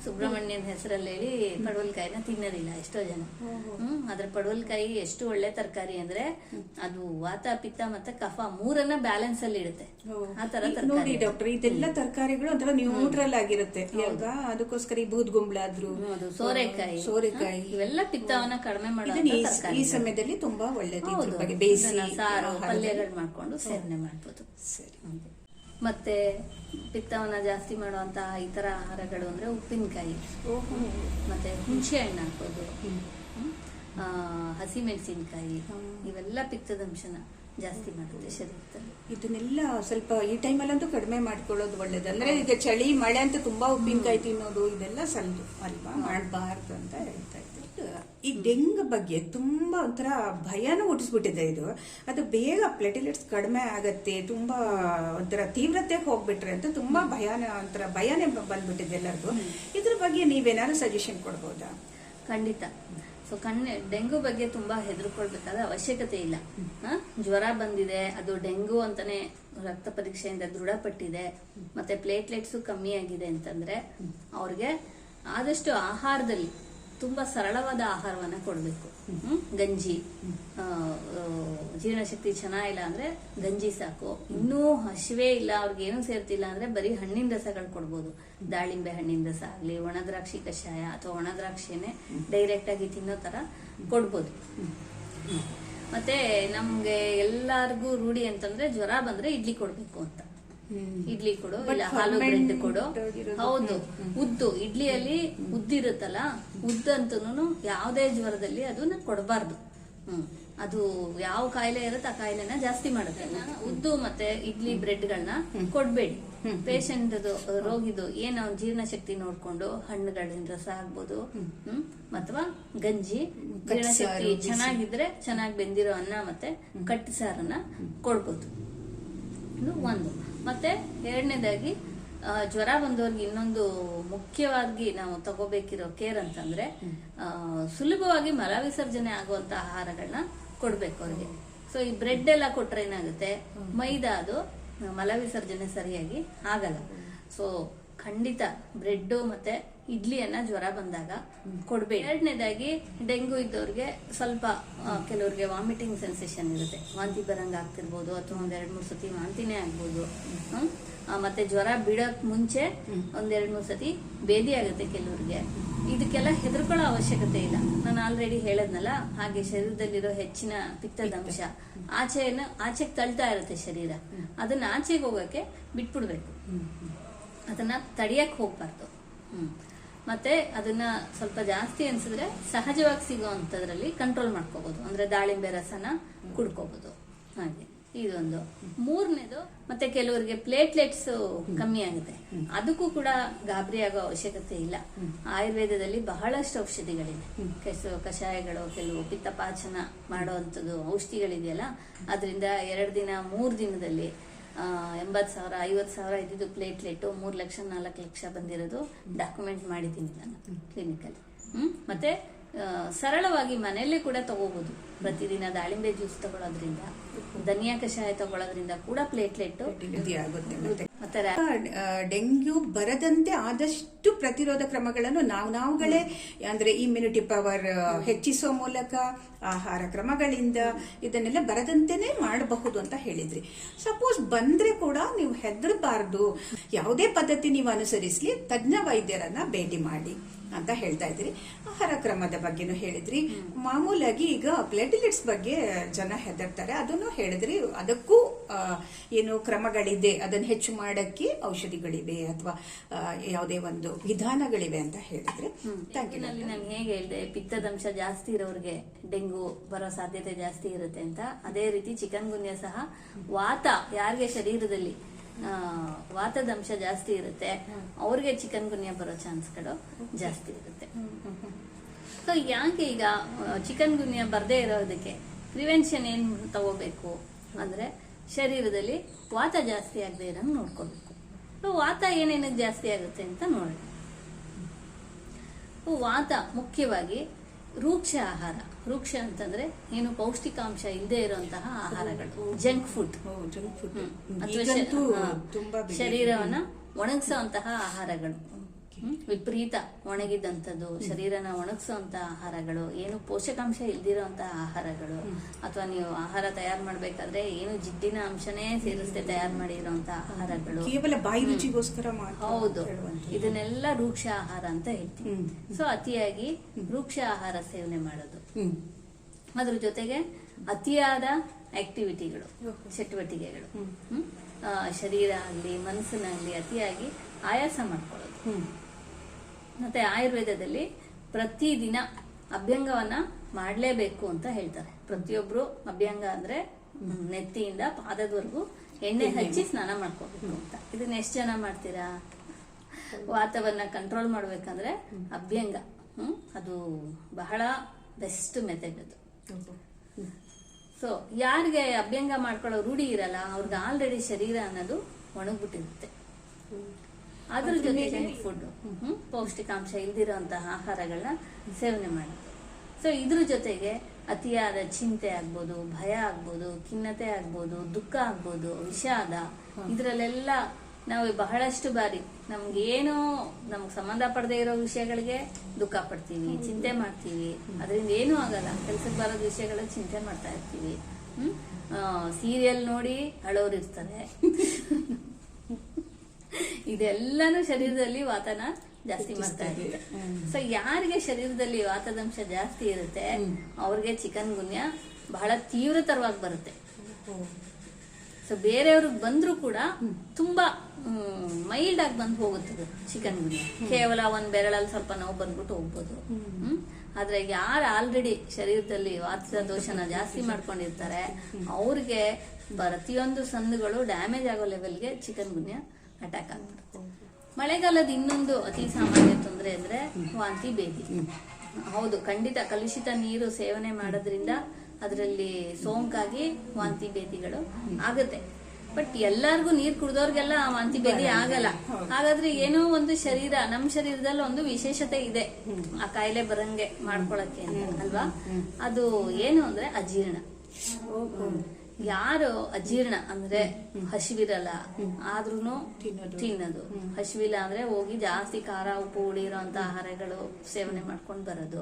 ಸುಬ್ರಹ್ಮಣ್ಯನ ಹೆಸರಲ್ಲಿ ಹೇಳಿ ಪಡವಲ್ಕಾಯಿನ ತಿನ್ನೋದಿಲ್ಲ ಎಷ್ಟೋ ಜನ. ಹ್ಮ್ ಅದ್ರ ಪಡವಲ್ಕಾಯಿ ಎಷ್ಟು ಒಳ್ಳೆ ತರಕಾರಿ ಅಂದ್ರೆ ಅದು ವಾತ ಪಿತ್ತ ಮತ್ತೆ ಕಫ ಮೂರನ್ನ ಬ್ಯಾಲೆನ್ಸ್ ಅಲ್ಲಿ ಇಡುತ್ತೆ. ಆ ತರ
ನೋಡಿ ಡಾಕ್ಟರ್ ಇದೆಲ್ಲ ತರಕಾರಿಗಳು ಒಂಥರ ನ್ಯೂಟ್ರಲ್ ಆಗಿರುತ್ತೆ. ಇವಾಗ ಅದಕ್ಕೋಸ್ಕರ ಈ ಬೂದ್ಗುಂಬಳಾದ್ರು
ಅದು ಸೋರೆಕಾಯಿ.
ಸೋರೆಕಾಯಿ.
ಇವೆಲ್ಲ ಪಿತ್ತವನ್ನ ಕಡಿಮೆ
ಮಾಡೋದು ಈ- ಸಮಯದಲ್ಲಿ ತುಂಬಾ ಒಳ್ಳೇದು ಬೇಯಿಸಿ
ಸಾರು. ಪಲ್ಯಗಳು ಮಾಡ್ಕೊಂಡು ಸೇವನೆ ಮಾಡ್ಬೋದು.
ಸರಿ.
ಮತ್ತೆ ಪಿತ್ತವನ್ನ ಜಾಸ್ತಿ ಮಾಡುವಂತಹ ಇತರ ಆಹಾರಗಳು ಅಂದ್ರೆ ಉಪ್ಪಿನಕಾಯಿ. ಮತ್ತೆ ಹುಣಸೆ ಹಣ್ಣು ಹಾಕೋದು ಆ, ಹಸಿಮೆಣಸಿನಕಾಯಿ. ಇವೆಲ್ಲ ಪಿತ್ತದಂಶನ ಜಾಸ್ತಿ ಮಾಡುತ್ತೆ ಶರೀರದಲ್ಲಿ
ಇದನ್ನೆಲ್ಲ ಸ್ವಲ್ಪ ಈ ಟೈಮಲ್ಲಂತೂ ಕಡಿಮೆ ಮಾಡ್ಕೊಳ್ಳೋದು ಒಳ್ಳೇದು. ಅಂದ್ರೆ ಈಗ ಚಳಿ ಮಳೆ ಅಂತ ತುಂಬಾ ಉಪ್ಪಿನಕಾಯಿ ತಿನ್ನೋದು ಇದೆಲ್ಲ ಸಲ್ದು ಅಲ್ವಾ? ಮಾಡಬಾರ್ದು ಅಂತ ಹೇಳ್ತಾ ಇದ್ದೆ. ಈ ಡೆಂಗ್ ಬಗ್ಗೆ ತುಂಬಾ ಒಂಥರ ಭಯನೂ ಹುಟ್ಟಿಸ್ಬಿಟ್ಟಿದೆ ಇದು. ಅದು ಬೇಗ ಪ್ಲೇಟಿಲೆಟ್ಸ್ ಕಡಿಮೆ ಆಗತ್ತೆ ತುಂಬಾ ಒಂಥರ ತೀವ್ರತೆಗೆ ಹೋಗ್ಬಿಟ್ರೆ ಅಂತ ತುಂಬಾ ಭಯಾನ ಒಂಥರ ಭಯನೇ ಬಂದ್ಬಿಟ್ಟಿದೆ ಎಲ್ಲರಿಗೂ. ಇದ್ರ ಬಗ್ಗೆ ನೀವೇನಾದ್ರು ಸಜೆಷನ್ ಕೊಡ್ಬೋದಾ?
ಖಂಡಿತ. ಸೊ ಕಣ್ಣೆ, ಡೆಂಗು ಬಗ್ಗೆ ತುಂಬಾ ಹೆದರ್ಕೊಳ್ಬೇಕಾದ ಅವಶ್ಯಕತೆ ಇಲ್ಲ? ಜ್ವರ ಬಂದಿದೆ, ಅದು ಡೆಂಗು ಅಂತಾನೆ ರಕ್ತ ಪರೀಕ್ಷೆಯಿಂದ ದೃಢಪಟ್ಟಿದೆ, ಮತ್ತೆ ಪ್ಲೇಟ್ಲೆಟ್ಸು ಕಮ್ಮಿ ಆಗಿದೆ ಅಂತಂದ್ರೆ ಅವ್ರಿಗೆ ಆದಷ್ಟು ಆಹಾರದಲ್ಲಿ ತುಂಬಾ ಸರಳವಾದ ಆಹಾರವನ್ನ ಕೊಡಬೇಕು ಗಂಜಿ. ಜೀರ್ಣಶಕ್ತಿ ಚೆನ್ನಾಗಿಲ್ಲ ಅಂದ್ರೆ ಗಂಜಿ ಸಾಕು. ಇನ್ನೂ ಹಸಿವೆ ಇಲ್ಲ, ಅವ್ರಿಗೆ ಏನು ಸೇರ್ತಿಲ್ಲ ಅಂದ್ರೆ ಬರೀ ಹಣ್ಣಿನ ರಸಗಳು ಕೊಡ್ಬೋದು. ದಾಳಿಂಬೆ ಹಣ್ಣಿನ ರಸ ಆಗಲಿ ಒಣದ್ರಾಕ್ಷಿ ಕಷಾಯ ಅಥವಾ ಒಣ ದ್ರಾಕ್ಷಿನೇ ಡೈರೆಕ್ಟ್ ಆಗಿ ತಿನ್ನೋ ತರ ಕೊಡ್ಬೋದು. ಮತ್ತೆ ನಮ್ಗೆ ಎಲ್ಲಾರ್ಗೂ ರೂಢಿ ಅಂತಂದ್ರೆ ಜ್ವರ ಬಂದ್ರೆ ಇಡ್ಲಿ ಕೊಡ್ಬೇಕು ಅಂತ. ಇಡ್ಲಿ ಕೊಡು ಇಲ್ಲ ಹಾಲು ಬ್ರೆಡ್ ಕೊಡು. ಹೌದು ಉದ್ದು ಇಡ್ಲಿಯಲ್ಲಿ ಉದ್ದಿರುತ್ತಲ್ಲ ಉದ್ದಂತೂ ಯಾವುದೇ ಜ್ವರದಲ್ಲಿ ಅದನ್ನ ಕೊಡಬಾರ್ದು. ಹ್ಮ್. ಅದು ಯಾವ ಕಾಯಿಲೆ ಇರುತ್ತೆ ಆ ಕಾಯಿಲೆನ ಜಾಸ್ತಿ ಮಾಡುತ್ತೆ. ಉದ್ದು ಮತ್ತೆ ಇಡ್ಲಿ ಬ್ರೆಡ್ಗಳನ್ನ ಕೊಡ್ಬೇಡಿ. ಪೇಷಂಟ್ ರೋಗಿದು ಏನ್ ಅವ್ನ ಜೀರ್ಣಶಕ್ತಿ ನೋಡ್ಕೊಂಡು ಹಣ್ಣುಗಳಿಂದ ರಸ ಆಗ್ಬೋದು ಹ್ಮ್. ಅಥವಾ ಗಂಜಿ ಜೀರ್ಣಶಕ್ತಿ ಚೆನ್ನಾಗಿದ್ರೆ ಚೆನ್ನಾಗಿ ಬೆಂದಿರೋ ಅನ್ನ ಮತ್ತೆ ಕಟ್ಟು ಸಾರನ್ನ ಕೊಡ್ಬೋದು. ಇದು ಒಂದು. ಮತ್ತೆ ಎರಡನೇದಾಗಿ ಜ್ವರ ಬಂದವ್ರಿಗೆ ಇನ್ನೊಂದು ಮುಖ್ಯವಾಗಿ ನಾವು ತಗೋಬೇಕಿರೋ ಕೇರ್ ಅಂತಂದ್ರೆ ಸುಲಭವಾಗಿ ಮಲ ವಿಸರ್ಜನೆ ಆಗುವಂತ ಆಹಾರಗಳನ್ನ ಕೊಡ್ಬೇಕು ಅವ್ರಿಗೆ. ಸೊ ಈ ಬ್ರೆಡ್ ಎಲ್ಲ ಕೊಟ್ರೆ ಏನಾಗುತ್ತೆ? ಮೈದಾ ಅದು, ಮಲ ವಿಸರ್ಜನೆ ಸರಿಯಾಗಿ ಆಗಲ್ಲ. ಸೊ ಖಂಡಿತ ಬ್ರೆಡ್ ಮತ್ತೆ ಇಡ್ಲಿಯನ್ನ ಜ್ವರ ಬಂದಾಗ ಕೊಡ್ಬೇಡಿ. ಎರಡನೇದಾಗಿ ಡೆಂಗು ಇದ್ದವ್ರಿಗೆ ಸ್ವಲ್ಪ ಕೆಲವ್ರಿಗೆ ವಾಮಿಟಿಂಗ್ ಸೆನ್ಸೇಷನ್ ಇರುತ್ತೆ. ವಾಂತಿ ಬರಂಗ ಆಗ್ತಿರ್ಬೋದು ಅಥವಾ ಒಂದ್ ಎರಡ್ ಮೂರ್ ಸತಿ ವಾಂತಿನೇ ಆಗ್ಬೋದು. ಮತ್ತೆ ಜ್ವರ ಬಿಡಕ್ ಮುಂಚೆ ಒಂದೆರಡು ಮೂರು ಮೂರ್ ಸತಿ ಭೇದಿ ಆಗುತ್ತೆ ಕೆಲವ್ರಿಗೆ. ಇದಕ್ಕೆಲ್ಲ ಹೆದರ್ಕೊಳ್ಳೋ ಅವಶ್ಯಕತೆ ಇಲ್ಲ. ನಾನು ಆಲ್ರೆಡಿ ಹೇಳದ್ನಲ್ಲ ಹಾಗೆ ಶರೀರದಲ್ಲಿರೋ ಹೆಚ್ಚಿನ ಪಿತ್ತದ ಅಂಶ. ಆಚೆನ ಆಚೆಗೆ ತಳ್ತಾ ಇರುತ್ತೆ ಶರೀರ. ಅದನ್ನ ಆಚೆಗೆ ಹೋಗಕ್ಕೆ ಬಿಟ್ಬಿಡ್ಬೇಕು. ಅದನ್ನ ತಡಿಯಕ್ ಹೋಗ್ಬಾರ್ದು. ಹ್ಮ್. ಮತ್ತೆ ಅದನ್ನ ಸ್ವಲ್ಪ ಜಾಸ್ತಿ ಅನ್ಸಿದ್ರೆ ಸಹಜವಾಗಿ ಸಿಗುವಂತದ್ರಲ್ಲಿ ಕಂಟ್ರೋಲ್ ಮಾಡ್ಕೋಬಹುದು ಅಂದ್ರೆ ದಾಳಿಂಬೆ ರಸನ ಕುಡ್ಕೋಬಹುದು ಹಾಗೆ. ಇದೊಂದು. ಮೂರನೇದು ಮತ್ತೆ ಕೆಲವರಿಗೆ ಪ್ಲೇಟ್ಲೆಟ್ಸ್ ಕಮ್ಮಿ ಆಗುತ್ತೆ. ಅದಕ್ಕೂ ಕೂಡ ಗಾಬರಿ ಆಗೋ ಅವಶ್ಯಕತೆ ಇಲ್ಲ. ಆಯುರ್ವೇದದಲ್ಲಿ ಬಹಳಷ್ಟು ಔಷಧಿಗಳಿದೆ ಕೆಸು, ಕಷಾಯಗಳು, ಕೆಲವು ಪಿತ್ತಪಾಚನ ಮಾಡುವಂತದ್ದು ಔಷಧಿಗಳಿದೆಯಲ್ಲ, ಅದರಿಂದ ಎರಡು ದಿನ, ಮೂರು ದಿನದಲ್ಲಿ ಎಂಬತ್ತು ಸಾವಿರ, ಐವತ್ತು ಸಾವಿರ ಇದ್ದಿದ್ದು ಪ್ಲೇಟ್ಲೆಟ್ ಮೂರು ಲಕ್ಷ, ನಾಲ್ಕು ಲಕ್ಷ ಬಂದಿರೋದು ಡಾಕ್ಯುಮೆಂಟ್ ಮಾಡಿದ್ದೀನಿ ನಾನು ಕ್ಲಿನಿಕಲ್ಲಿ ಹ್ಮ್? ಮತ್ತೆ ಸರಳವಾಗಿ ಮನೆಯಲ್ಲೇ ಕೂಡ ತಗೋಬಹುದು ಪ್ರತಿದಿನ ದಾಳಿಂಬೆ ಜ್ಯೂಸ್ ತಗೊಳ್ಳೋದ್ರಿಂದ ಧನಿಯಾ ಕಷಾಯ ತಗೊಳ್ಳೋದ್ರಿಂದ ಕೂಡ ಪ್ಲೇಟ್ಲೆಟ್
ಡೆಂಗ್ಯೂ ಬರದಂತೆ ಆದಷ್ಟು ಪ್ರತಿರೋಧ ಕ್ರಮಗಳನ್ನು ನಾವು ನಾವುಗಳೇ ಅಂದ್ರೆ ಇಮ್ಯುನಿಟಿ ಪವರ್ ಹೆಚ್ಚಿಸುವ ಮೂಲಕ ಆಹಾರ ಕ್ರಮಗಳಿಂದ ಇದನ್ನೆಲ್ಲ ಬರದಂತೆನೆ ಮಾಡಬಹುದು ಅಂತ ಹೇಳಿದ್ರಿ. ಸಪೋಸ್ ಬಂದ್ರೆ ಕೂಡ ನೀವು ಹೆದರಬಾರ್ದು. ಯಾವುದೇ ಪದ್ಧತಿ ನೀವು ಅನುಸರಿಸಲಿ ತಜ್ಞ ವೈದ್ಯರನ್ನ ಭೇಟಿ ಮಾಡಿ. ಅಂತ ಹೇಳ್ತಾ ಇದ್ರಿ ಆಹಾರ ಕ್ರಮದ ಬಗ್ಗೆನೂ ಹೇಳಿದ್ರಿ. ಮಾಮೂಲಾಗಿ ಈಗ ಪ್ಲೇಟಿಲೆಟ್ಸ್ ಬಗ್ಗೆ ಜನ ಹೆದರ್ತಾರೆ. ಅದನ್ನು ಹೇಳಿದ್ರಿ. ಅದಕ್ಕೂ ಏನು ಕ್ರಮಗಳಿದೆ. ಅದನ್ನು ಹೆಚ್ಚು ಮಾಡಕ್ಕೆ ಔಷಧಿಗಳಿವೆ ಅಥವಾ ಯಾವುದೇ ಒಂದು ವಿಧಾನಗಳಿವೆ ಅಂತ ಹೇಳಿದ್ರಿ.
ನಾನು ಹೇಗೆ ಹೇಳಿದೆ ಪಿತ್ತದಂಶ ಜಾಸ್ತಿ ಇರೋರಿಗೆ ಡೆಂಗು ಬರೋ ಸಾಧ್ಯತೆ ಜಾಸ್ತಿ ಇರುತ್ತೆ ಅಂತ. ಅದೇ ರೀತಿ ಚಿಕನ್ ಗುನ್ಯ ಸಹ ವಾತ ಯಾರಿಗೆ ಶರೀರದಲ್ಲಿ ವಾತದ ಅಂಶ ಜಾಸ್ತಿ ಇರುತ್ತೆ. ಅವ್ರಿಗೆ ಚಿಕನ್ ಗುನ್ಯ ಬರೋ ಚಾನ್ಸ್ಗಳು ಜಾಸ್ತಿ ಇರುತ್ತೆ. ಸೊ ಯಾಕೆ ಈಗ ಚಿಕನ್ ಗುನ್ಯ ಬರದೇ ಇರೋದಕ್ಕೆ ಪ್ರಿವೆನ್ಷನ್ ಏನ್ ತಗೋಬೇಕು? ಅಂದ್ರೆ ಶರೀರದಲ್ಲಿ ವಾತ ಜಾಸ್ತಿ ಆಗದೆ ಇರೋಂಗೆ ನೋಡ್ಕೋಬೇಕು. ಸೊ ವಾತ ಏನೇನಕ್ಕೆ ಜಾಸ್ತಿ ಆಗುತ್ತೆ ಅಂತ ನೋಡಿ ವಾತ ಮುಖ್ಯವಾಗಿ ರೂಕ್ಷ ಆಹಾರ. ರೂಕ್ಷ ಅಂತಂದ್ರೆ ಏನು ಪೌಷ್ಟಿಕಾಂಶ ಇಲ್ಲದೆ ಇರುವಂತಹ ಆಹಾರಗಳು. Junk food.
Junk food.
ಶರೀರವನ್ನ ಒಣಗಿಸುವಂತಹ ಆಹಾರಗಳು? ವಿಪರೀತ ಒಣಗಿದಂಥದ್ದು ಶರೀರನ ಒಣಗಿಸುವಂತಹ ಆಹಾರಗಳು ಏನು ಪೋಷಕಾಂಶ ಇಲ್ದಿರೋಂತಹ ಆಹಾರಗಳು ಅಥವಾ ನೀವು ಆಹಾರ ತಯಾರು ಮಾಡ್ಬೇಕಾದ್ರೆ ಏನು ಜಿಡ್ಡಿನ ಅಂಶನೇ ಸೇರಿಸದೆ ತಯಾರು ಮಾಡಿರುವಂತಹ ಆಹಾರಗಳು.
ಕೇವಲ ಬಾಯಿ ರುಚಿಗೋಸ್ಕರ
ಹೌದು ಇದನ್ನೆಲ್ಲ ರೂಕ್ಷ ಆಹಾರ ಅಂತ ಹೇಳ್ತೀವಿ. ಸೊ ಅತಿಯಾಗಿ ರೂಕ್ಷ ಆಹಾರ ಸೇವನೆ ಮಾಡೋದು. ಅದ್ರ ಜೊತೆಗೆ ಅತಿಯಾದ ಆಕ್ಟಿವಿಟಿಗಳು ಚಟುವಟಿಕೆಗಳು. ಶರೀರ ಆಗಲಿ ಮನಸ್ಸಿನಾಗಲಿ ಅತಿಯಾಗಿ ಆಯಾಸ ಮಾಡ್ಕೊಳ್ಳೋದು. ಮತ್ತೆ ಆಯುರ್ವೇದದಲ್ಲಿ ಪ್ರತಿದಿನ ಅಭ್ಯಂಗವನ್ನ ಮಾಡಲೇಬೇಕು ಅಂತ ಹೇಳ್ತಾರೆ. ಪ್ರತಿಯೊಬ್ರು ಅಭ್ಯಂಗ ಅಂದ್ರೆ ನೆತ್ತಿಯಿಂದ ಪಾದದವರೆಗೂ ಎಣ್ಣೆ ಹಚ್ಚಿ ಸ್ನಾನ ಮಾಡ್ಕೋಬೇಕು ಅಂತ. ಇದನ್ನ ಎಷ್ಟು ಜನ ಮಾಡ್ತೀರಾ? ವಾತವನ್ನ ಕಂಟ್ರೋಲ್ ಮಾಡ್ಬೇಕಂದ್ರೆ ಅಭ್ಯಂಗ. ಹ್ಮ್. ಅದು ಬಹಳ ಬೆಸ್ಟ್ ಮೆಥಡ್ ಅದು. ಸೊ ಯಾರಿಗೆ ಅಭ್ಯಂಗ ಮಾಡ್ಕೊಳ್ಳೋ ರೂಢಿ ಇರಲ್ಲ ಅವ್ರಿಗೆ ಆಲ್ರೆಡಿ ಶರೀರ ಅನ್ನೋದು ಒಣಗ್ಬಿಟ್ಟಿರುತ್ತೆ. ಅದ್ರ ಜೊತೆಗೆ ಫುಡ್ ಪೌಷ್ಟಿಕಾಂಶ ಇಲ್ದಿರೋಂತಹ ಆಹಾರಗಳನ್ನ ಸೇವನೆ ಮಾಡುತ್ತೆ ಸೊ ಇದ್ರ ಜೊತೆಗೆ ಅತಿಯಾದ ಚಿಂತೆ ಆಗ್ಬೋದು ಭಯ ಆಗ್ಬೋದು ಖಿನ್ನತೆ ಆಗ್ಬೋದು ದುಃಖ ಆಗ್ಬೋದು ವಿಷಾದ ಇದ್ರಲ್ಲೆಲ್ಲ ನಾವು ಬಹಳಷ್ಟು ಬಾರಿ ನಮ್ಗೇನೋ ನಮ್ಗೆ ಸಂಬಂಧ ಪಡದೇ ಇರೋ ವಿಷಯಗಳಿಗೆ ದುಃಖ ಪಡ್ತೀವಿ ಚಿಂತೆ ಮಾಡ್ತೀವಿ. ಅದರಿಂದ ಏನೂ ಆಗಲ್ಲ. ಕೆಲ್ಸಕ್ಕೆ ಬರೋದ್ ವಿಷಯಗಳ ಚಿಂತೆ ಮಾಡ್ತಾ ಇರ್ತೀವಿ. ಹ್ಮ್? ಸೀರಿಯಲ್ ನೋಡಿ ಅಳೋರು ಇರ್ತಾರೆ ಇದೆಲ್ಲಾನು ಶರೀರದಲ್ಲಿ ವಾತನ ಜಾಸ್ತಿ ಮಾಡ್ತಾ ಇದೆ. ಸೊ ಯಾರಿಗೆ ಶರೀರದಲ್ಲಿ ವಾತದಂಶ ಜಾಸ್ತಿ ಇರುತ್ತೆ ಅವ್ರಿಗೆ ಚಿಕನ್ ಗುನ್ಯ ಬಹಳ ತೀವ್ರತರವಾಗಿ ಬರುತ್ತೆ. ಸೊ ಬೇರೆಯವ್ರಿಗೆ ಬಂದ್ರೂ ಕೂಡ ತುಂಬಾ ಮೈಲ್ಡ್ ಆಗಿ ಬಂದು ಹೋಗುತ್ತೆ ಚಿಕನ್ ಗುನ್ಯ. ಕೇವಲ ಒಂದ್ ಬೆರಳಲ್ಲಿ ಸ್ವಲ್ಪ ನೋವು ಬಂದ್ಬಿಟ್ಟು ಹೋಗ್ಬೋದು. ಹ್ಮ್. ಆದ್ರೆ ಯಾರು ಆಲ್ರೆಡಿ ಶರೀರದಲ್ಲಿ ವಾತ ದೋಷನ ಜಾಸ್ತಿ ಮಾಡ್ಕೊಂಡಿರ್ತಾರೆ ಅವ್ರಿಗೆ ಪ್ರತಿಯೊಂದು ಸಂದುಗಳು ಡ್ಯಾಮೇಜ್ ಆಗೋ ಲೆವೆಲ್ಗೆ ಚಿಕನ್ ಗುನ್ಯ ಅಟ್ಯಾಕ್ ಆಗ್ಬಿಡುತ್ತೆ. ಮಳೆಗಾಲದ ಇನ್ನೊಂದು ಅತಿ ಸಾಮಾನ್ಯ ತೊಂದರೆ ಅಂದ್ರೆ ವಾಂತಿ, ಬೇದಿ. ಹೌದು, ಖಂಡಿತ ಕಲುಷಿತ ನೀರು ಸೇವನೆ ಮಾಡೋದ್ರಿಂದ ಅದರಲ್ಲಿ ಸೋಂಕಾಗಿ ವಾಂತಿ, ಬೇದಿಗಳು ಆಗುತ್ತೆ. ಬಟ್ ಎಲ್ಲಾರ್ಗು ನೀರ್ ಕುಡ್ದವ್ರಿಗೆಲ್ಲ ವಾಂತಿ, ಬೇದಿ ಆಗಲ್ಲ. ಹಾಗಾದ್ರೆ ಏನೋ ಒಂದು ಶರೀರ, ನಮ್ ಶರೀರದಲ್ಲಿ ಒಂದು ವಿಶೇಷತೆ ಇದೆ. ಆ ಕಾಯಿಲೆ ಬರಂಗೆ ಮಾಡ್ಕೊಳಕ್ಕೆ ಅಲ್ವಾ? ಅದು ಏನು ಅಂದ್ರೆ ಅಜೀರ್ಣ. ಯಾರು ಅಜೀರ್ಣ ಅಂದ್ರೆ ಹಸಿವಿರಲ್ಲ ಆದ್ರೂ
ತಿನ್ನೋದು.
ಹಸಿವಿಲ್ಲ ಅಂದ್ರೆ ಹೋಗಿ ಜಾಸ್ತಿ ಖಾರ ಉಪ್ಪು ಹುಳಿ ಇರೋಂತ ಆಹಾರಗಳು ಸೇವನೆ ಮಾಡ್ಕೊಂಡು ಬರೋದು.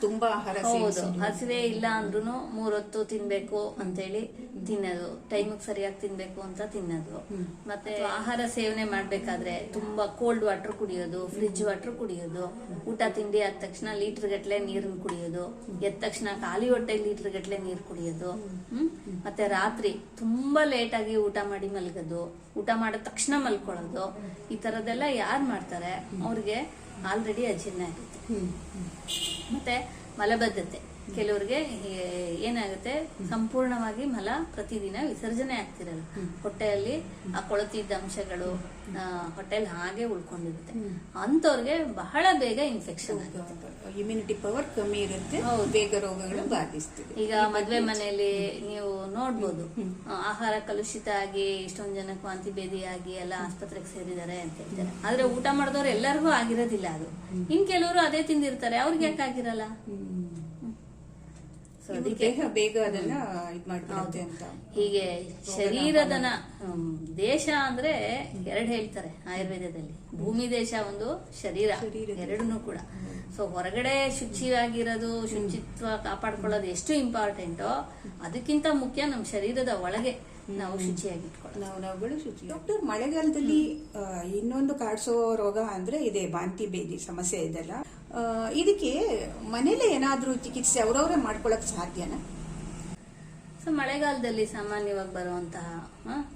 ತುಂಬಾ
ಹೌದು. ಹಸಿವೆ ಇಲ್ಲ ಅಂದ್ರೂ ಮೂರೊತ್ತು ತಿನ್ಬೇಕು ಅಂತೇಳಿ ತಿನ್ನೋದು. ಟೈಮಿಗೆ ಸರಿಯಾಗಿ ತಿನ್ಬೇಕು ಅಂತ ತಿನ್ನೋದು. ಮತ್ತೆ ಆಹಾರ ಸೇವನೆ ಮಾಡ್ಬೇಕಾದ್ರೆ ತುಂಬಾ ಕೋಲ್ಡ್ ವಾಟರ್ ಕುಡಿಯೋದು ಫ್ರಿಜ್ ವಾಟರ್ ಕುಡಿಯೋದು ಊಟ ತಿಂಡಿ ಆದ ತಕ್ಷಣ ಲೀಟರ್ ಗಟ್ಲೆ ನೀರನ್ನು ಕುಡಿಯೋದು ಎದ್ದ ತಕ್ಷಣ ಖಾಲಿ ಹೊಟ್ಟೆ ಲೀಟರ್ ಗಟ್ಲೆ ನೀರ್ ಕುಡಿಯೋದು ಹ್ಮ್? ಮತ್ತೆ ರಾತ್ರಿ ತುಂಬಾ ಲೇಟಾಗಿ ಆಗಿ ಊಟ ಮಾಡಿ ಮಲಗೋದು ಊಟ ಮಾಡಿದ ತಕ್ಷಣ ಮಲ್ಕೊಳ್ಳೋದು ಈ ತರದೆಲ್ಲ ಯಾರು ಮಾಡ್ತಾರೆ? ಅವ್ರಿಗೆ ಆಲ್ರೆಡಿ ಅಜೀರ್ಣ ಆಗುತ್ತೆ. ಮತ್ತೆ ಮಲಬದ್ಧತೆ. ಕೆಲವ್ರಿಗೆ ಏನಾಗುತ್ತೆ? ಸಂಪೂರ್ಣವಾಗಿ ಮಲ ಪ್ರತಿದಿನ ವಿಸರ್ಜನೆ ಆಗ್ತಿರಲ್ಲ. ಹೊಟ್ಟೆಯಲ್ಲಿ ಆ ಕೊಳತಿದ್ದ ಅಂಶಗಳು ಹೊಟ್ಟೆಯಲ್ಲಿ ಹಾಗೆ ಉಳ್ಕೊಂಡಿರುತ್ತೆ. ಅಂತವ್ರಿಗೆ ಬಹಳ ಬೇಗ ಇನ್ಫೆಕ್ಷನ್ ಆಗುತ್ತೆ.
ಇಮ್ಯುನಿಟಿ ಪವರ್ ಕಮ್ಮಿ ಇರುತ್ತೆ ಬೇಗ ರೋಗಗಳು ಬಾಧಿಸ್ತದೆ.
ಈಗ ಮದ್ವೆ ಮನೆಯಲ್ಲಿ ನೀವು ನೋಡ್ಬೋದು. ಆಹಾರ ಕಲುಷಿತ ಆಗಿ ಇಷ್ಟೊಂದು ಜನಕ್ಕೆ ವಾಂತಿ ಭೇದಿ ಆಗಿ ಎಲ್ಲ ಆಸ್ಪತ್ರೆಗೆ ಸೇರಿದ್ದಾರೆ ಅಂತ ಹೇಳ್ತಾರೆ. ಆದ್ರೆ ಊಟ ಮಾಡಿದವ್ರು ಎಲ್ಲರಿಗೂ ಆಗಿರೋದಿಲ್ಲ ಅದು. ಇನ್ ಕೆಲವರು ಅದೇ ತಿಂದಿರ್ತಾರೆ. ಅವ್ರಿಗೆ ಯಾಕೆ ಆಗಿರಲ್ಲ ಅದಕ್ಕೆ
ದೇಹ ಬೇಗ ಅದನ್ನ ಇದ್ ಮಾಡ್ಬಿಡುತ್ತೆ ಅಂತ
ಹೀಗೆ ಶರೀರದನ ದೇಶ ಅಂದ್ರೆ ಎರಡು ಹೇಳ್ತಾರೆ ಆಯುರ್ವೇದದಲ್ಲಿ. ಭೂಮಿ ದೇಶ ಒಂದು ಶರೀರ. ಎರಡನ್ನೂ ಕೂಡ. ಸೊ ಹೊರಗಡೆ ಶುಚಿಯಾಗಿರೋದು ಶುಚಿತ್ವ ಕಾಪಾಡ್ಕೊಳ್ಳೋದು ಎಷ್ಟು ಇಂಪಾರ್ಟೆಂಟೋ ಅದಕ್ಕಿಂತ ಮುಖ್ಯ ನಮ್ಮ ಶರೀರದ ಒಳಗೆ ನಾವು ಶುಚಿಯಾಗಿಟ್ಕೊಳ್ಳೋದು.
ನಾವು ನಾವುಗಳು ಶುಚಿ ಡಾಕ್ಟರ್ ಮಳೆಗಾಲದಲ್ಲಿ ಇನ್ನೊಂದು ಕಾಡಿಸೋ ರೋಗ ಅಂದ್ರೆ ಇದೆ ಬಾಂತಿ ಬೇದಿ ಸಮಸ್ಯೆ ಇದೆಲ್ಲ. ಇದಕ್ಕೆ ಮನೇಲೆ ಏನಾದರೂ ಚಿಕಿತ್ಸೆ ಅವರವರೇ ಮಾಡ್ಕೊಳ್ಳೋಕೆ ಸಾಧ್ಯನಾ?
ಸೊ, ಮಳೆಗಾಲದಲ್ಲಿ ಸಾಮಾನ್ಯವಾಗಿ ಬರುವಂತಹ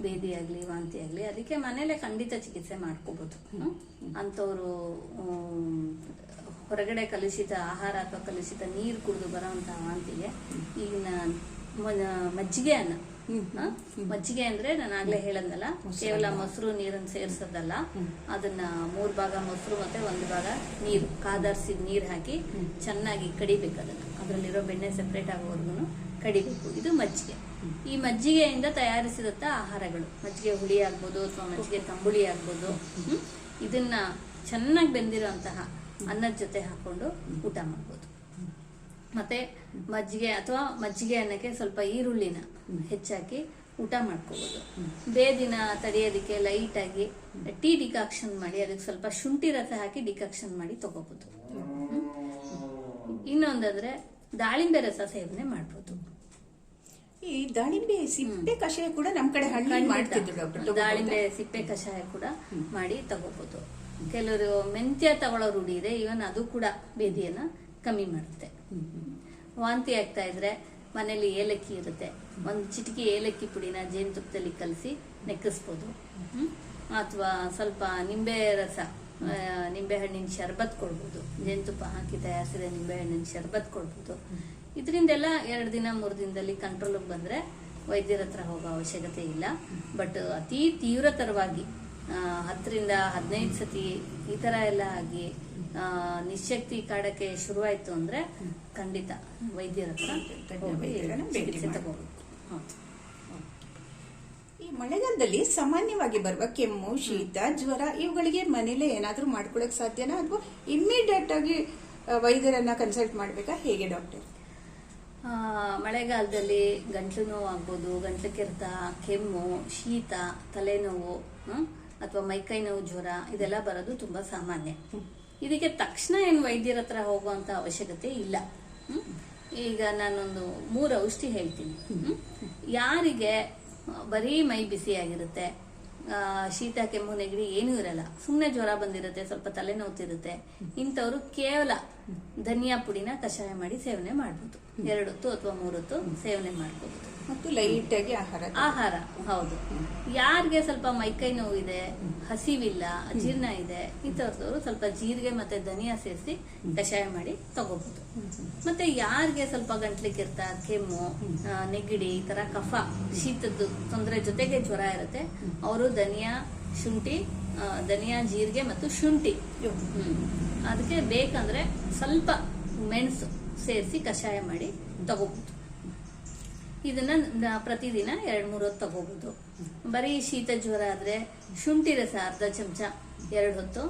ಬೇದಿ ಆಗ್ಲಿ ವಾಂತಿ ಆಗಲಿ ಅದಕ್ಕೆ ಮನೇಲೆ ಖಂಡಿತ ಚಿಕಿತ್ಸೆ ಮಾಡ್ಕೋಬಹುದು ಅಂಥವರು ಹೊರಗಡೆ ಕಲುಷಿತ, ಆಹಾರ ಅಥವಾ ಕಲುಷಿತ ನೀರು ಕುಡಿದು ಬರುವಂತಹ ವಾಂತಿಗೆ ಈಗಿನ ಮಜ್ಜಿಗೆ ಅನ್ನ. ಮಜ್ಜಿಗೆ ಅಂದ್ರೆ ನಾನು ಆಗ್ಲೇ ಹೇಳದ್ನಲ್ಲ ಕೇವಲ ಮೊಸರು ನೀರನ್ನು ಸೇರ್ಸೋದಲ್ಲ ಅದನ್ನ ಮೂರ್ ಭಾಗ ಮೊಸರು ಮತ್ತೆ ಒಂದು ಭಾಗ ನೀರು ಕಾದರ್ಸಿದ ನೀರ್ ಹಾಕಿ ಚೆನ್ನಾಗಿ ಕಡಿಬೇಕು ಅದನ್ನ. ಅದರಲ್ಲಿರೋ ಬೆಣ್ಣೆ ಸೆಪರೇಟ್ ಆಗೋವರೆಗೂ ಕಡಿಬೇಕು. ಇದು ಮಜ್ಜಿಗೆ. ಈ ಮಜ್ಜಿಗೆಯಿಂದ ತಯಾರಿಸಿದಂತ ಆಹಾರಗಳು ಮಜ್ಜಿಗೆ ಹುಳಿ ಆಗ್ಬೋದು ಅಥವಾ ಮಜ್ಜಿಗೆ ತಂಬುಳಿ ಆಗ್ಬೋದು? ಇದನ್ನ ಚೆನ್ನಾಗಿ ಬೆಂದಿರುವಂತಹ ಅನ್ನದ ಜೊತೆ ಹಾಕೊಂಡು ಊಟ ಮಾಡ್ಬೋದು. ಮತ್ತೆ ಮಜ್ಜಿಗೆ ಅಥವಾ ಮಜ್ಜಿಗೆ ಅನ್ನಕ್ಕೆ ಸ್ವಲ್ಪ ಈರುಳ್ಳಿನ ಹೆಚ್ಚಾಕಿ ಊಟ ಮಾಡ್ಕೋಬಹುದು ಬೇದಿನ ತಡೆಯೋದಕ್ಕೆ ಲೈಟ್ ಆಗಿ ಟೀ ಡಿಕಾಕ್ಷನ್ ಮಾಡಿ ಅದಕ್ಕೆ ಸ್ವಲ್ಪ ಶುಂಠಿ ರಸ ಹಾಕಿ ಡಿಕಾಕ್ಷನ್ ಮಾಡಿ ತಗೋಬಹುದು ಇನ್ನೊಂದಂದ್ರೆ ದಾಳಿಂಬೆ ರಸ ಸೇವನೆ ಮಾಡ್ಬೋದು.
ಈ ದಾಳಿಂಬೆ ಸಿಪ್ಪೆ ಕಷಾಯ ಕೂಡ ನಮ್ ಕಡೆ ಮಾಡ್ತಿದ್ರು
ದಾಳಿಂಬೆ ಸಿಪ್ಪೆ ಕಷಾಯ ಕೂಡ ಮಾಡಿ ತಗೋಬಹುದು ಕೆಲವರು ಮೆಂತ್ಯ ತಗೊಳ್ಳೋ ರೂಢಿ ಇದೆ ಇವನ್ ಅದು ಕೂಡ ಬೇದಿಯನ್ನ ಕಮ್ಮಿ ಮಾಡುತ್ತೆ. ವಾಂತಿ ಆಗ್ತಾ ಇದ್ರೆ ಮನೇಲಿ ಏಲಕ್ಕಿ ಇರುತ್ತೆ. ಒಂದು ಚಿಟಿಕೆ ಏಲಕ್ಕಿ ಪುಡಿನ ಜೇನುತುಪ್ಪದಲ್ಲಿ ಕಲಸಿ ನೆಕ್ಕಿಸ್ಬೋದು. ಅಥವಾ ಸ್ವಲ್ಪ ನಿಂಬೆ ರಸ ನಿಂಬೆ ಹಣ್ಣಿನ ಶರ್ಬತ್ ಕೊಡ್ಬೋದು. ಜೇನುತುಪ್ಪ ಹಾಕಿ ತಯಾರಿಸಿದ ನಿಂಬೆ ಹಣ್ಣಿನ ಶರ್ಬತ್ ಕೊಡ್ಬೋದು. ಇದರಿಂದೆಲ್ಲ ಎರಡು ದಿನ, ಮೂರು ದಿನದಲ್ಲಿ ಕಂಟ್ರೋಲಿಗೆ ಬಂದ್ರೆ ವೈದ್ಯರ ಹತ್ರ ಹೋಗೋ ಅವಶ್ಯಕತೆ ಇಲ್ಲ. ಬಟ್ ಅತಿ ತೀವ್ರತರವಾಗಿ ಹತ್ತರಿಂದ ಹದಿನೈದು ಸತಿ ಈ ತರ ಎಲ್ಲ ಆಗಿ ನಿಶಕ್ತಿ ಕಾಡಕ್ಕೆ ಶುರುವಾಯಿತು ಅಂದ್ರೆ ಖಂಡಿತ ವೈದ್ಯರ ಚಿಕಿತ್ಸೆ ತಗೋಬೇಕು. ಹೌದು.
ಈ ಮಳೆಗಾಲದಲ್ಲಿ ಸಾಮಾನ್ಯವಾಗಿ ಬರುವ ಕೆಮ್ಮು ಶೀತ ಜ್ವರ ಇವುಗಳಿಗೆ ಮನೆಯಲ್ಲೇ ಏನಾದರೂ ಮಾಡ್ಕೊಳ್ಳೋಕೆ ಸಾಧ್ಯನಾ? ಅಥವಾ ಇಮ್ಮಿಡಿಯೇಟ್ ಆಗಿ ವೈದ್ಯರನ್ನ ಕನ್ಸಲ್ಟ್ ಮಾಡಬೇಕಾ? ಹೇಗೆ ಡಾಕ್ಟರ್
ಮಳೆಗಾಲದಲ್ಲಿ ಗಂಟ್ಲು ನೋವು ಆಗ್ಬೋದು ಗಂಟ್ಲು ಕೆರೆತ ಕೆಮ್ಮು ಶೀತ ತಲೆನೋವು ಅಥವಾ ಮೈಕೈ ನೋವು, ಜ್ವರ, ಇದೆಲ್ಲ ಬರೋದು ತುಂಬಾ ಸಾಮಾನ್ಯ. ಇದಕ್ಕೆ ತಕ್ಷಣ ಏನು ವೈದ್ಯರ ಹತ್ರ ಹೋಗುವಂತ ಅವಶ್ಯಕತೆ ಇಲ್ಲ? ಈಗ ನಾನೊಂದು ಮೂರು ಔಷಧಿ ಹೇಳ್ತೀನಿ? ಯಾರಿಗೆ, ಬರೀ ಮೈ ಬಿಸಿಯಾಗಿರುತ್ತೆ ಶೀತ, ಕೆಮ್ಮು, ನೆಗಡಿ ಏನೂ ಇರಲ್ಲ. ಸುಮ್ಮನೆ ಜ್ವರ ಬಂದಿರುತ್ತೆ, ಸ್ವಲ್ಪ ತಲೆನೋವುತ್ತಿರುತ್ತೆ ಇಂಥವ್ರು ಕೇವಲ ಧನಿಯಾ ಪುಡಿನ ಕಷಾಯ ಮಾಡಿ ಸೇವನೆ ಮಾಡ್ಬೋದು. ಎರಡೊತ್ತು ಅಥವಾ ಮೂರೊತ್ತು ಸೇವನೆ ಮಾಡಬಹುದು
ಮತ್ತು ಲೈಟ್ ಆಗಿ ಆಹಾರ.
ಆಹಾರ ಹೌದು. ಯಾರಿಗೆ ಸ್ವಲ್ಪ ಮೈಕೈ ನೋವು ಇದೆ ಹಸಿವಿಲ್ಲ ಅಜೀರ್ಣ ಇದೆ ಇಂಥವ್ರದವರು ಸ್ವಲ್ಪ ಜೀರಿಗೆ ಮತ್ತೆ ಧನಿಯಾ ಸೇರಿಸಿ ಕಷಾಯ ಮಾಡಿ ತಗೋಬಹುದು ಮತ್ತೆ ಯಾರಿಗೆ ಸ್ವಲ್ಪ ಗಂಟ್ಲಿಕ್ಕೆ ಕೆರೆತ ಕೆಮ್ಮು ನೆಗಡಿ ಈ ತರ ಕಫ ಶೀತದ್ದು ತೊಂದರೆ ಜೊತೆಗೆ ಜ್ವರ ಇರುತ್ತೆ ಅವರು ಧನಿಯಾ ಶುಂಠಿ ಧನಿಯಾ, ಜೀರಿಗೆ ಮತ್ತು ಶುಂಠಿ. ಅದಕ್ಕೆ ಬೇಕಂದ್ರೆ ಸ್ವಲ್ಪ ಮೆಣಸು ಸೇರಿಸಿ ಕಷಾಯ ಮಾಡಿ ತಗೋಬಹುದು ಇದನ್ನ ಪ್ರತಿದಿನ ಎರಡು ಮೂರು ಹೊತ್ತು ತಗೋಬಹುದು ಬರೀ ಶೀತ ಜ್ವರ ಆದ್ರೆ ಶುಂಠಿ ರಸ ಅರ್ಧ ಚಮಚ, ಎರಡು ಹೊತ್ತು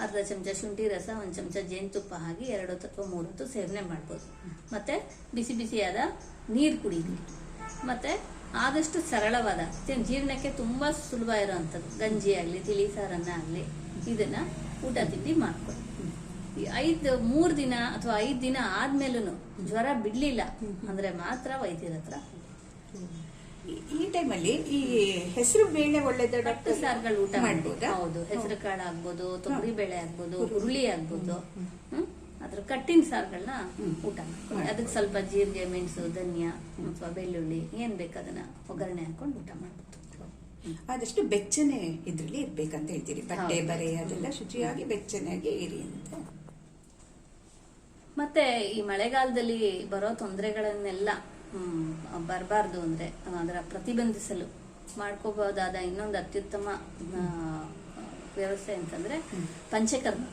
ಅರ್ಧ ಚಮಚ ಶುಂಠಿ ರಸ, ಒಂದು ಚಮಚ ಜೇನುತುಪ್ಪ ಹಾಕಿ ಎರಡು ಹೊತ್ತು ಅಥವಾ ಮೂರು ಹೊತ್ತು ಸೇವನೆ ಮಾಡ್ಬೋದು. ಮತ್ತೆ ಬಿಸಿ ಬಿಸಿಯಾದ ನೀರು ಕುಡೀರಿ ಮತ್ತೆ ಆದಷ್ಟು ಸರಳವಾದ ಜೀರ್ಣಕ್ಕೆ ತುಂಬಾ ಸುಲಭ ಇರೋವಂಥದ್ದು ಗಂಜಿ ಆಗಲಿ ತಿಳಿ ಸಾರನ್ನ ಆಗಲಿ ಇದನ್ನ ಊಟ ತಿಂಡಿ ಮಾಡ್ಕೊಳ್ಳಿ. ಈ ಮೂರು ಮೂರ್ ದಿನ ಅಥವಾ ಐದು ದಿನ ಆದ್ಮೇಲೂ ಜ್ವರ ಬಿಡ್ಲಿಲ್ಲ ಅಂದ್ರೆ ಮಾತ್ರ ವೈದ್ಯರ ಹತ್ರ.
ಈ- ಈ ಟೈಮಲ್ಲಿ ಈ ಹೆಸರು ಬೇಳೆ ಒಳ್ಳೇದು ಡಾಕ್ಟರ್?
ಸಾರ್ಗಳು ಊಟ
ಮಾಡ್ಬೋದು?
ಹೌದು ಹೆಸರು ಕಾಳು ಆಗ್ಬೋದು ತೊಗರಿ ಬೇಳೆ ಆಗ್ಬೋದು. ಹುರುಳಿ ಆಗ್ಬೋದು ಹ್ಮ್. ಅದ್ರ ಕಟ್ಟಿನ ಸಾರುಗಳನ್ನ ಊಟ ಮಾಡ್ಕೊಳ್ಳಿ ಅದಕ್ಕೆ ಸ್ವಲ್ಪ ಜೀರಿಗೆ ಮೆಣಸು ಧನಿಯಾ ಅಥವಾ ಬೆಳ್ಳುಳ್ಳಿ ಏನ್ ಬೇಕು ಅದನ್ನ ಒಗ್ಗರಣೆ ಹಾಕೊಂಡು ಊಟ ಮಾಡ್ಬೋದು.
ಆದಷ್ಟು ಬೆಚ್ಚನೆ ಇದ್ರಲ್ಲಿ ಇರ್ಬೇಕಂತ ಹೇಳ್ತೀರಿ. ಬಟ್ಟೆ. ಬರೆ ಅದೆಲ್ಲ ಶುಚಿಯಾಗಿ ಬೆಚ್ಚನೆಯಾಗಿ ಇರಿ ಅಂತ.
ಮತ್ತೆ ಈ ಮಳೆಗಾಲದಲ್ಲಿ ಬರೋ ತೊಂದರೆಗಳನ್ನೆಲ್ಲ ಬರಬಾರ್ದು ಅಂದ್ರೆ ಅದರ ಪ್ರತಿಬಂಧಿಸಲು ಮಾಡ್ಕೋಬಹುದಾದ ಇನ್ನೊಂದು ಅತ್ಯುತ್ತಮ ವ್ಯವಸ್ಥೆ ಅಂತಂದ್ರೆ ಪಂಚಕರ್ಮ.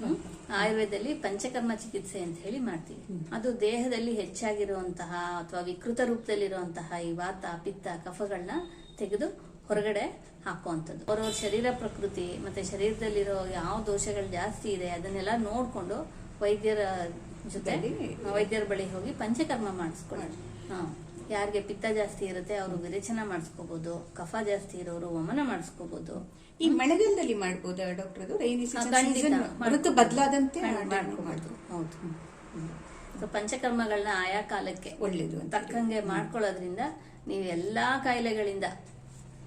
ಹ್ಮ್? ಆಯುರ್ವೇದದಲ್ಲಿ ಪಂಚಕರ್ಮ ಚಿಕಿತ್ಸೆ ಅಂತ ಹೇಳಿ ಮಾಡ್ತೀವಿ. ಅದು ದೇಹದಲ್ಲಿ ಹೆಚ್ಚಾಗಿರುವಂತಹ ಅಥವಾ ವಿಕೃತ ರೂಪದಲ್ಲಿರುವಂತಹ ಈ ವಾತ ಪಿತ್ತ ಕಫಗಳನ್ನ ತೆಗೆದು ಹೊರಗಡೆ ಹಾಕುವಂಥದ್ದು. ಅವರವ್ರ ಶರೀರ ಪ್ರಕೃತಿ ಮತ್ತೆ ಶರೀರದಲ್ಲಿರೋ ಯಾವ ದೋಷಗಳು ಜಾಸ್ತಿ ಇದೆ ಅದನ್ನೆಲ್ಲ ನೋಡ್ಕೊಂಡು ವೈದ್ಯರ ಜೊತೆ ವೈದ್ಯರ ಬಳಿ ಹೋಗಿ ಪಂಚಕರ್ಮ ಮಾಡಿಸ್ಕೊಳ್ಳಿ. ಹಾ. ಯಾರಿಗೆ ಪಿತ್ತ ಜಾಸ್ತಿ ಇರುತ್ತೆ ಅವರು ವಿರೇಚನ ಮಾಡಿಸ್ಕೋಬಹುದು ಕಫ ಜಾಸ್ತಿ ಇರೋರು ವಮನ ಮಾಡಿಸ್ಕೋಬಹುದು
ಈ ಮಳೆಗಾಲದಲ್ಲಿ ಮಾಡ್ಬೋದಾ ಡಾಕ್ಟರ್ ಅದು? ರೈನಿ
ಸೀಸನ್
ಋತು ಬದಲಾದಂತೆ ಮಾಡ್ಬೋದು.
ಹೌದು. ಸೊ ಪಂಚಕರ್ಮಗಳನ್ನ ಆಯಾ ಕಾಲಕ್ಕೆ
ಒಳ್ಳೇದು ಅಂತ
ತಕ್ಕಂಗೆ ಮಾಡ್ಕೊಳ್ಳೋದ್ರಿಂದ ನೀವು ಎಲ್ಲಾ ಕಾಯಿಲೆಗಳಿಂದ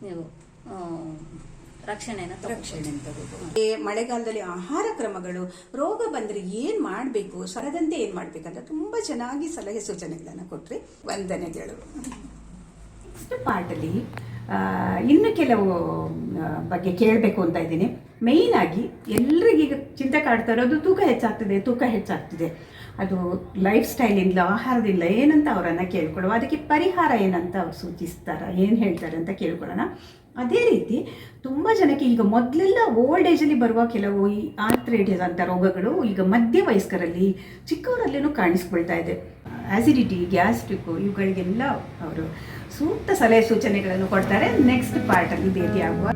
ನೀವು ರಕ್ಷಣೆನ
ರಕ್ಷಣೆ ಮಳೆಗಾಲದಲ್ಲಿ ಆಹಾರ ಕ್ರಮಗಳು ರೋಗ ಬಂದ್ರೆ ಏನ್ ಮಾಡ್ಬೇಕು ಸರದಂತೆ ಏನ್ ಮಾಡ್ಬೇಕಂತ ತುಂಬಾ ಚೆನ್ನಾಗಿ ಸಲಹೆ ಸೂಚನೆಗಳನ್ನ ಕೊಟ್ರಿ. ವಂದನೆಗಳು. ಪಾರ್ಟಲ್ಲಿ ಇನ್ನು ಕೆಲವು ಬಗ್ಗೆ ಕೇಳಬೇಕು ಅಂತ ಇದ್ದೀನಿ. ಮೇಯ್ನ್ ಆಗಿ ಎಲ್ರಿಗೀಗ ಚಿಂತೆ ಕಾಡ್ತಾ ಇರೋದು ತೂಕ ಹೆಚ್ಚಾಗ್ತಿದೆ ತೂಕ ಹೆಚ್ಚಾಗ್ತಿದೆ. ಅದು ಲೈಫ್ ಸ್ಟೈಲಿಂದ ಆಹಾರದಿಂದ ಏನಂತ ಅವರನ್ನು ಕೇಳ್ಕೊಳ್ಳುವ, ಅದಕ್ಕೆ ಪರಿಹಾರ ಏನಂತ ಅವ್ರು ಸೂಚಿಸ್ತಾರ, ಏನು ಹೇಳ್ತಾರೆ ಅಂತ ಕೇಳ್ಕೊಳ್ಳೋಣ. ಅದೇ ರೀತಿ ತುಂಬ ಜನಕ್ಕೆ ಈಗ ಮೊದಲೆಲ್ಲ ಓಲ್ಡ್ ಏಜಲ್ಲಿ ಬರುವ ಕೆಲವು ಈ ಆರ್ಥ್ರೈಟಿಸ್ ಅಂತ ರೋಗಗಳು ಈಗ ಮಧ್ಯ ವಯಸ್ಕರಲ್ಲಿ ಚಿಕ್ಕವರಲ್ಲೇನೂ ಕಾಣಿಸ್ಕೊಳ್ತಾ ಇದೆ. ಆಸಿಡಿಟಿ ಗ್ಯಾಸ್ಟ್ರಿಕ್ಕು ಇವುಗಳಿಗೆಲ್ಲ ಅವರು ಸೂಕ್ತ ಸಲಹೆ ಸೂಚನೆಗಳನ್ನು ಕೊಡ್ತಾರೆ. ನೆಕ್ಸ್ಟ್ ಪಾರ್ಟಲ್ಲಿ ಭೇಟಿಯಾಗುವ.